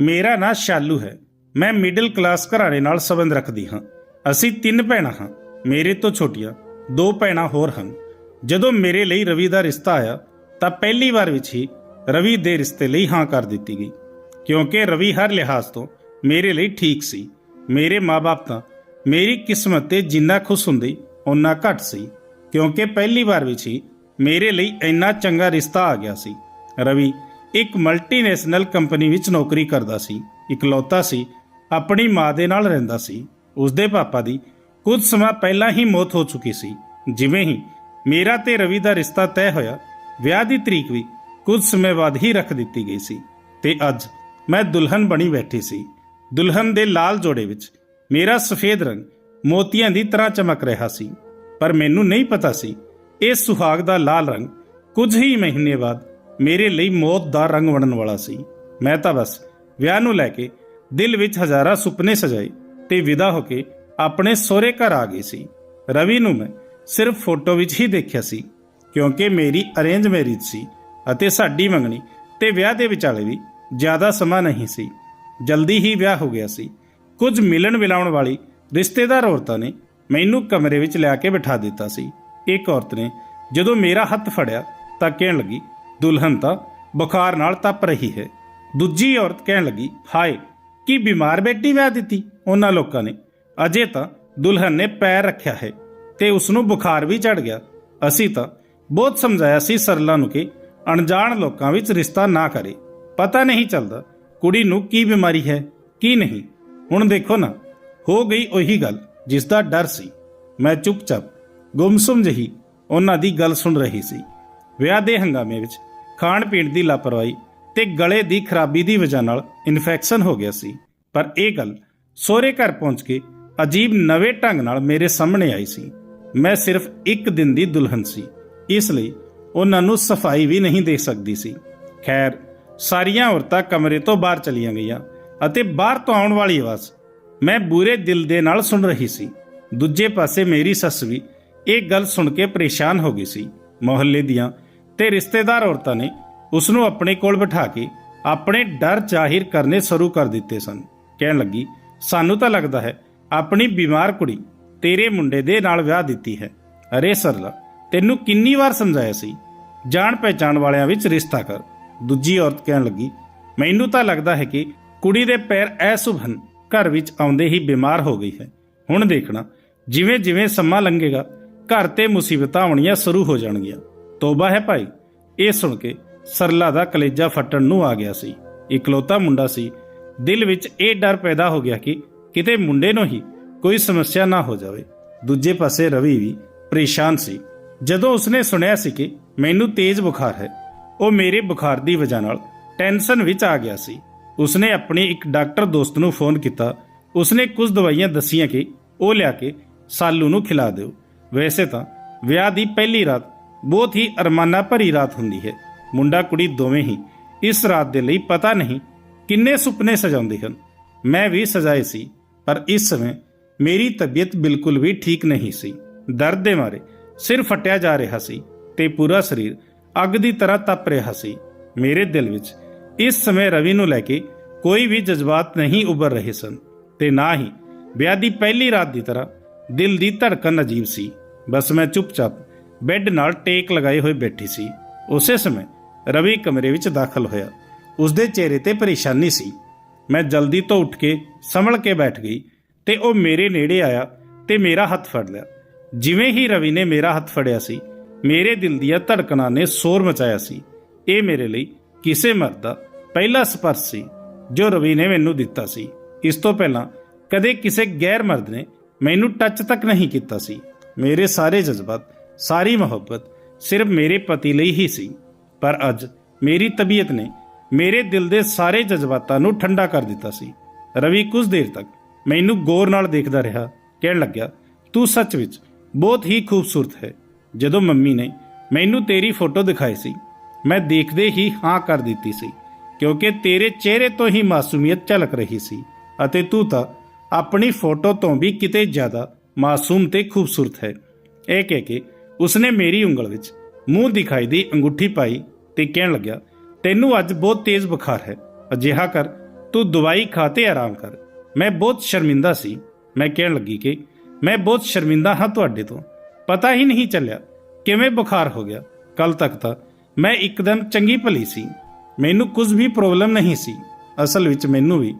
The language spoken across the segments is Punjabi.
ਮੇਰਾ ਨਾਂ ਸ਼ਾਲੂ ਹੈ। ਮੈਂ ਮਿਡਲ ਕਲਾਸ ਘਰਾਣੇ ਨਾਲ ਸੰਬੰਧ ਰੱਖਦੀ ਹਾਂ। ਅਸੀਂ ਤਿੰਨ ਭੈਣਾਂ ਹਾਂ। ਮੇਰੇ ਤੋਂ ਛੋਟੀਆਂ ਦੋ ਭੈਣਾਂ ਹੋਰ ਹਨ। ਜਦੋਂ ਮੇਰੇ ਲਈ ਰਵੀ ਦਾ ਰਿਸ਼ਤਾ ਆਇਆ, ਤਾਂ ਪਹਿਲੀ ਵਾਰ ਵਿੱਚ ਹੀ ਰਵੀ ਦੇ ਰਿਸ਼ਤੇ ਲਈ ਹਾਂ ਕਰ ਦਿੱਤੀ ਗਈ। ਕਿਉਂਕਿ ਰਵੀ ਹਰ ਲਿਹਾਜ਼ ਤੋਂ ਮੇਰੇ ਲਈ ਠੀਕ ਸੀ। ਮੇਰੇ ਮਾਪੇ ਤਾਂ ਮੇਰੀ ਕਿਸਮਤ ਤੇ ਜਿੰਨਾ ਖੁਸ਼ ਹੁੰਦੇ, ਓਨਾ ਘੱਟ ਸੀ। ਕਿਉਂਕਿ ਪਹਿਲੀ ਵਾਰ ਵਿੱਚ ਹੀ ਮੇਰੇ ਲਈ ਇੰਨਾ ਚੰਗਾ ਰਿਸ਼ਤਾ ਆ ਗਿਆ ਸੀ। ਰਵੀ ਇੱਕ ਮਲਟੀਨੈਸ਼ਨਲ ਕੰਪਨੀ ਵਿੱਚ ਨੌਕਰੀ ਕਰਦਾ ਸੀ, ਇਕਲੌਤਾ ਸੀ, ਆਪਣੀ ਮਾਂ ਦੇ ਨਾਲ ਰਹਿੰਦਾ ਸੀ, ਉਸਦੇ ਪਾਪਾ ਦੀ ਕੁਝ ਸਮਾਂ ਪਹਿਲਾਂ ਹੀ ਮੌਤ ਹੋ ਚੁੱਕੀ ਸੀ। ਜਿਵੇਂ ਹੀ ਮੇਰਾ ਤੇ ਰਵੀ ਦਾ ਰਿਸ਼ਤਾ ਤੈਅ ਹੋਇਆ, ਵਿਆਹ ਦੀ ਤਰੀਕ ਵੀ ਕੁਝ ਸਮੇਂ ਬਾਅਦ ਹੀ ਰੱਖ ਦਿੱਤੀ ਗਈ ਸੀ ਤੇ ਅੱਜ ਮੈਂ ਦੁਲਹਨ ਬਣੀ ਬੈਠੀ ਸੀ। ਦੁਲਹਨ ਦੇ ਲਾਲ ਜੋੜੇ ਵਿੱਚ ਮੇਰਾ ਸਫੇਦ ਰੰਗ ਮੋਤੀਆਂ ਦੀ ਤਰ੍ਹਾਂ ਚਮਕ ਰਿਹਾ ਸੀ। ਪਰ ਮੈਨੂੰ ਨਹੀਂ ਪਤਾ ਸੀ, ਇਹ ਸੁਹਾਗ ਦਾ ਲਾਲ ਰੰਗ ਕੁਝ ਹੀ ਮਹੀਨੇ ਬਾਅਦ ਮੇਰੇ ਲਈ ਮੌਤ ਦਾ ਰੰਗ ਬਣਨ ਵਾਲਾ ਸੀ। ਮੈਂ ਤਾਂ ਬਸ ਵਿਆਹ ਨੂੰ ਲੈ ਕੇ ਦਿਲ ਵਿੱਚ ਹਜ਼ਾਰਾਂ ਸੁਪਨੇ ਸਜਾਏ ਤੇ ਵਿਦਾ ਹੋ ਕੇ ਆਪਣੇ ਸਹੁਰੇ ਘਰ ਆ ਗਈ ਸੀ। ਰਵੀ ਨੂੰ ਮੈਂ ਸਿਰਫ ਫੋਟੋ ਵਿੱਚ ਹੀ ਦੇਖਿਆ ਸੀ, ਕਿਉਂਕਿ ਮੇਰੀ ਅਰੇਂਜ ਮੈਰਿਜ ਸੀ ਅਤੇ ਸਾਡੀ ਮੰਗਣੀ ਤੇ ਵਿਆਹ ਦੇ ਵਿਚਾਲੇ ਵੀ ਜ਼ਿਆਦਾ ਸਮਾਂ ਨਹੀਂ ਸੀ। ਜਲਦੀ ਹੀ ਵਿਆਹ ਹੋ ਗਿਆ ਸੀ। ਕੁਝ ਮਿਲਣ ਮਿਲਾਉਣ ਵਾਲੀ ਰਿਸ਼ਤੇਦਾਰ ਔਰਤਾਂ ਨੇ ਮੈਨੂੰ ਕਮਰੇ ਵਿੱਚ ਲਿਆ ਕੇ ਬਿਠਾ ਦਿੱਤਾ ਸੀ। ਇੱਕ ਔਰਤ ਨੇ ਜਦੋਂ ਮੇਰਾ ਹੱਥ ਫੜਿਆ ਤਾਂ ਕਹਿਣ ਲੱਗੀ ਦੁਲਹਨ ਤਾਂ ਬੁਖਾਰ ਨਾਲ ਤਪ ਰਹੀ ਹੈ। ਦੂਜੀ ਔਰਤ ਕਹਿਣ ਲੱਗੀ, ਹਾਏ, ਕੀ ਬਿਮਾਰ ਬੇਟੀ ਵਿਆਹ ਦਿੱਤੀ? ਉਹਨਾਂ ਲੋਕਾਂ ਨੇ, ਅਜੇ ਤਾਂ ਦੁਲਹਨ ਨੇ ਪੈਰ ਰੱਖਿਆ ਹੈ ਤੇ ਉਸ ਨੂੰ ਬੁਖਾਰ ਵੀ ਚੜ ਗਿਆ। ਅਸੀਂ ਤਾਂ ਬਹੁਤ ਸਮਝਾਇਆ ਸੀ ਸਰਲਾ ਨੂੰ ਕਿ ਅਣਜਾਣ ਲੋਕਾਂ ਵਿੱਚ ਰਿਸ਼ਤਾ ਨਾ ਕਰੇ। ਪਤਾ ਨਹੀਂ ਚੱਲਦਾ ਕੁੜੀ ਨੂੰ ਕੀ ਬਿਮਾਰੀ ਹੈ, ਕੀ ਨਹੀਂ। ਹੁਣ ਦੇਖੋ ਨਾ, ਹੋ ਗਈ ਉਹੀ ਗੱਲ ਜਿਸ ਦਾ ਡਰ ਸੀ। ਮੈਂ ਚੁੱਪਚਾਪ ਗੁੰਮਸੁਮ ਜਹੀ ਉਹਨਾਂ ਦੀ ਗੱਲ ਸੁਣ ਰਹੀ ਸੀ। ਵਿਆਹ ਦੇ ਹੰਗਾਮੇ ਵਿੱਚ ਖਾਣ ਪੀਣ ਦੀ ਲਾਪਰਵਾਹੀ ਤੇ ਗਲੇ ਦੀ ਖਰਾਬੀ ਦੀ ਵਜ੍ਹਾ ਨਾਲ ਇਨਫੈਕਸ਼ਨ ਹੋ ਗਿਆ ਸੀ। ਪਰ ਇਹ ਗੱਲ ਸਹੁਰੇ ਘਰ ਪਹੁੰਚ ਕੇ ਅਜੀਬ ਨਵੇਂ ਢੰਗ ਨਾਲ ਮੇਰੇ ਸਾਹਮਣੇ ਆਈ ਸੀ। ਮੈਂ ਸਿਰਫ ਇੱਕ ਦਿਨ ਦੀ ਦੁਲਹਨ ਸੀ। ਇਸ ਲਈ ਉਹਨਾਂ ਨੂੰ ਸਫ਼ਾਈ ਵੀ ਨਹੀਂ ਦੇ ਸਕਦੀ ਸੀ। ਖੈਰ, ਸਾਰੀਆਂ ਔਰਤਾਂ ਕਮਰੇ ਤੋਂ ਬਾਹਰ ਚਲੀਆਂ ਗਈਆਂ ਅਤੇ ਬਾਹਰ ਤੋਂ ਆਉਣ ਵਾਲੀ ਆਵਾਜ਼ ਮੈਂ ਬੁਰੇ ਦਿਲ ਦੇ ਨਾਲ ਸੁਣ ਰਹੀ ਸੀ। ਦੂਜੇ ਪਾਸੇ ਮੇਰੀ ਸੱਸ ਵੀ ਇਹ ਗੱਲ ਸੁਣ ਕੇ ਪਰੇਸ਼ਾਨ ਹੋ ਗਈ ਸੀ। ਮੁਹੱਲੇ ਦੀਆਂ ਤੇ ਰਿਸ਼ਤੇਦਾਰ ਔਰਤਾਂ ਨੇ ਉਸ ਨੂੰ ਆਪਣੇ ਕੋਲ ਬਿਠਾ ਕੇ ਆਪਣੇ ਡਰ ਜ਼ਾਹਿਰ ਕਰਨੇ ਸ਼ੁਰੂ ਕਰ ਦਿੱਤੇ ਸਨ। ਕਹਿਣ ਲੱਗੀ, ਸਾਨੂੰ ਤਾਂ ਲੱਗਦਾ ਹੈ ਆਪਣੀ ਬਿਮਾਰ ਕੁੜੀ ਤੇਰੇ ਮੁੰਡੇ ਦੇ ਨਾਲ ਵਿਆਹ ਦਿੱਤੀ ਹੈ। ਅਰੇ ਸਰਲਾ, ਤੈਨੂੰ ਕਿੰਨੀ ਵਾਰ ਸਮਝਾਇਆ ਸੀ? ਜਾਣ ਪਹਿਚਾਣ ਵਾਲਿਆਂ ਵਿੱਚ ਰਿਸ਼ਤਾ ਕਰ। ਦੂਜੀ ਔਰਤ ਕਹਿਣ ਲੱਗੀ, ਮੈਨੂੰ ਤਾਂ ਲੱਗਦਾ ਹੈ ਕਿ ਕੁੜੀ ਦੇ ਪੈਰ ਐਸੁਭਨ ਘਰ ਵਿੱਚ ਆਉਂਦੇ ਹੀ ਬਿਮਾਰ ਹੋ ਗਈ ਹੈ। ਹੁਣ ਦੇਖਣਾ ਜਿਵੇਂ ਜਿਵੇਂ ਸਮਾਂ ਲੰਘੇਗਾ, ਘਰ ਤੇ ਮੁਸੀਬਤਾਂ ਆਉਣੀਆਂ ਸ਼ੁਰੂ ਹੋ ਜਾਣਗੀਆਂ। ਤੋਬਾ ਹੈ ਭਾਈ। ਇਹ ਸੁਣ ਕੇ ਸਰਲਾ ਦਾ ਕਲੇਜਾ ਫਟਣ ਨੂੰ ਆ ਗਿਆ ਸੀ। ਇਕਲੌਤਾ ਮੁੰਡਾ ਸੀ। ਦਿਲ ਵਿੱਚ ਇਹ ਡਰ ਪੈਦਾ ਹੋ ਗਿਆ ਕਿ ਕਿਤੇ ਮੁੰਡੇ ਨੂੰ ਹੀ ਕੋਈ ਸਮੱਸਿਆ ਨਾ ਹੋ ਜਾਵੇ। ਦੂਜੇ ਪਾਸੇ ਰਵੀ ਵੀ ਪਰੇਸ਼ਾਨ ਸੀ। ਜਦੋਂ ਉਸਨੇ ਸੁਣਿਆ ਸੀ ਕਿ ਮੈਨੂੰ ਤੇਜ਼ ਬੁਖਾਰ ਹੈ, ਉਹ ਮੇਰੇ ਬੁਖਾਰ ਦੀ ਵਜ੍ਹਾ ਨਾਲ ਟੈਨਸ਼ਨ ਵਿੱਚ ਆ ਗਿਆ ਸੀ। ਉਸਨੇ ਆਪਣੇ ਇੱਕ ਡਾਕਟਰ ਦੋਸਤ ਨੂੰ ਫੋਨ ਕੀਤਾ। ਉਸਨੇ ਕੁਝ ਦਵਾਈਆਂ ਦਸੀਆਂ ਕਿ ਉਹ ਲਿਆ ਕੇ ਸਾਲੂ ਨੂੰ ਖਿਲਾ ਦਿਓ। ਵੈਸੇ ਤਾਂ ਵਿਆਹ ਦੀ ਪਹਿਲੀ ਰਾਤ ਬਹੁਤ ਹੀ ਅਰਮਾਨਾ ਭਰੀ ਰਾਤ ਹੁੰਦੀ ਹੈ। ਮੁੰਡਾ ਕੁੜੀ ਦੋਵੇਂ ਹੀ ਇਸ ਰਾਤ ਦੇ ਲਈ ਪਤਾ ਨਹੀਂ ਕਿੰਨੇ ਸੁਪਨੇ ਸਜਾਉਂਦੇ ਹਨ। ਮੈਂ ਵੀ ਸਜਾਏ ਸੀ, ਪਰ ਇਸ ਸਮੇਂ ਮੇਰੀ ਤਬੀਅਤ ਬਿਲਕੁਲ ਵੀ ਠੀਕ ਨਹੀਂ ਸੀ। ਦਰਦ ਦੇ ਮਾਰੇ ਸਿਰ ਫਟਿਆ ਜਾ ਰਿਹਾ ਸੀ ਤੇ ਪੂਰਾ ਸਰੀਰ ਅੱਗ ਦੀ ਤਰ੍ਹਾਂ ਤਪ ਰਿਹਾ ਸੀ। ਮੇਰੇ ਦਿਲ ਵਿੱਚ ਇਸ ਸਮੇਂ ਰਵੀ ਨੂੰ ਲੈ ਕੇ ਕੋਈ ਵੀ ਜਜ਼ਬਾਤ ਨਹੀਂ ਉੱਭਰ ਰਹੇ ਸਨ ਤੇ ਨਾ ਹੀ ਵਿਆਹ ਦੀ ਪਹਿਲੀ ਰਾਤ ਦੀ ਤਰ੍ਹਾਂ ਦਿਲ ਦੀ ਧੜਕਣ ਅਜੀਬ ਸੀ। ਬਸ ਮੈਂ ਚੁੱਪਚਾਪ ਬੈੱਡ ਨਾਲ ਟੇਕ ਲਗਾਏ ਹੋਏ ਬੈਠੀ ਸੀ। ਉਸੇ ਸਮੇਂ ਰਵੀ ਕਮਰੇ ਵਿੱਚ ਦਾਖਲ ਹੋਇਆ। ਉਸਦੇ ਚਿਹਰੇ ਤੇ ਪਰੇਸ਼ਾਨੀ ਸੀ। ਮੈਂ ਜਲਦੀ ਤੋਂ ਉੱਠ ਕੇ ਸੰਭਲ ਕੇ ਬੈਠ ਗਈ ਤੇ ਉਹ ਮੇਰੇ ਨੇੜੇ ਆਇਆ ਤੇ ਮੇਰਾ ਹੱਥ ਫੜ ਲਿਆ। ਜਿਵੇਂ ਹੀ ਰਵੀ ਨੇ ਮੇਰਾ ਹੱਥ ਫੜਿਆ ਸੀ, ਮੇਰੇ ਦਿਲ ਦੀਆਂ ਧੜਕਣਾਂ ਨੇ ਸ਼ੋਰ ਮਚਾਇਆ ਸੀ। ਇਹ ਮੇਰੇ ਲਈ ਕਿਸੇ ਮਰਦ ਦਾ ਪਹਿਲਾ ਸਪਰਸ਼ ਸੀ, ਜੋ ਰਵੀ ਨੇ ਮੈਨੂੰ ਦਿੱਤਾ ਸੀ। ਇਸ ਤੋਂ ਪਹਿਲਾਂ ਕਦੇ ਕਿਸੇ ਗੈਰ ਮਰਦ ਨੇ ਮੈਨੂੰ ਟੱਚ ਤੱਕ ਨਹੀਂ ਕੀਤਾ ਸੀ। ਮੇਰੇ ਸਾਰੇ ਜਜ਼ਬਾਤ ਸਾਰੀ ਮੁਹੱਬਤ ਸਿਰਫ ਮੇਰੇ ਪਤੀ ਲਈ ਹੀ ਸੀ। ਪਰ ਅੱਜ ਮੇਰੀ ਤਬੀਅਤ ਨੇ ਮੇਰੇ ਦਿਲ ਦੇ ਸਾਰੇ ਜਜ਼ਬਾਤਾਂ ਨੂੰ ਠੰਡਾ ਕਰ ਦਿੱਤਾ ਸੀ। ਰਵੀ ਕੁਝ ਦੇਰ ਤੱਕ ਮੈਨੂੰ ਗੌਰ ਨਾਲ ਦੇਖਦਾ ਰਿਹਾ, ਕਹਿਣ ਲੱਗਿਆ, ਤੂੰ ਸੱਚ ਵਿੱਚ ਬਹੁਤ ਹੀ ਖੂਬਸੂਰਤ ਹੈ। ਜਦੋਂ ਮੰਮੀ ਨੇ ਮੈਨੂੰ ਤੇਰੀ ਫੋਟੋ ਦਿਖਾਈ ਸੀ, ਮੈਂ ਦੇਖਦੇ ਹੀ ਹਾਂ ਕਰ ਦਿੱਤੀ ਸੀ, ਕਿਉਂਕਿ ਤੇਰੇ ਚਿਹਰੇ ਤੋਂ ਹੀ ਮਾਸੂਮੀਅਤ ਝਲਕ ਰਹੀ ਸੀ ਅਤੇ ਤੂੰ ਤਾਂ ਆਪਣੀ ਫੋਟੋ ਤੋਂ ਵੀ ਕਿਤੇ ਜ਼ਿਆਦਾ ਮਾਸੂਮ ਤੇ ਖੂਬਸੂਰਤ ਹੈ। ਇਹ ਕਹਿ ਕੇ ਉਸਨੇ ਮੇਰੀ ਉਂਗਲ ਵਿੱਚ ਮੂੰਹ ਦਿਖਾਈ ਦੀ ਅੰਗੂਠੀ ਪਾਈ ਤੇ ਕਹਿਣ ਲੱਗਿਆ, ਤੈਨੂੰ ਅੱਜ ਬਹੁਤ ਤੇਜ਼ ਬੁਖਾਰ ਹੈ। ਅਜਿਹਾ ਕਰ, ਤੂੰ ਦਵਾਈ ਖਾ ਤੇ ਆਰਾਮ ਕਰ। ਮੈਂ ਬਹੁਤ ਸ਼ਰਮਿੰਦਾ ਸੀ। ਮੈਂ ਕਹਿਣ ਲੱਗੀ ਕਿ ਮੈਂ ਬਹੁਤ ਸ਼ਰਮਿੰਦਾ ਹਾਂ ਤੁਹਾਡੇ ਤੋਂ। ਪਤਾ ਹੀ ਨਹੀਂ ਚੱਲਿਆ ਕਿਵੇਂ ਬੁਖਾਰ ਹੋ ਗਿਆ। ਕੱਲ ਤੱਕ ਤਾਂ ਮੈਂ ਇੱਕਦਮ ਚੰਗੀ ਭਲੀ ਸੀ। ਮੈਨੂੰ ਕੁਝ ਵੀ ਪ੍ਰੋਬਲਮ ਨਹੀਂ ਸੀ। ਅਸਲ ਵਿੱਚ ਮੈਨੂੰ ਵੀ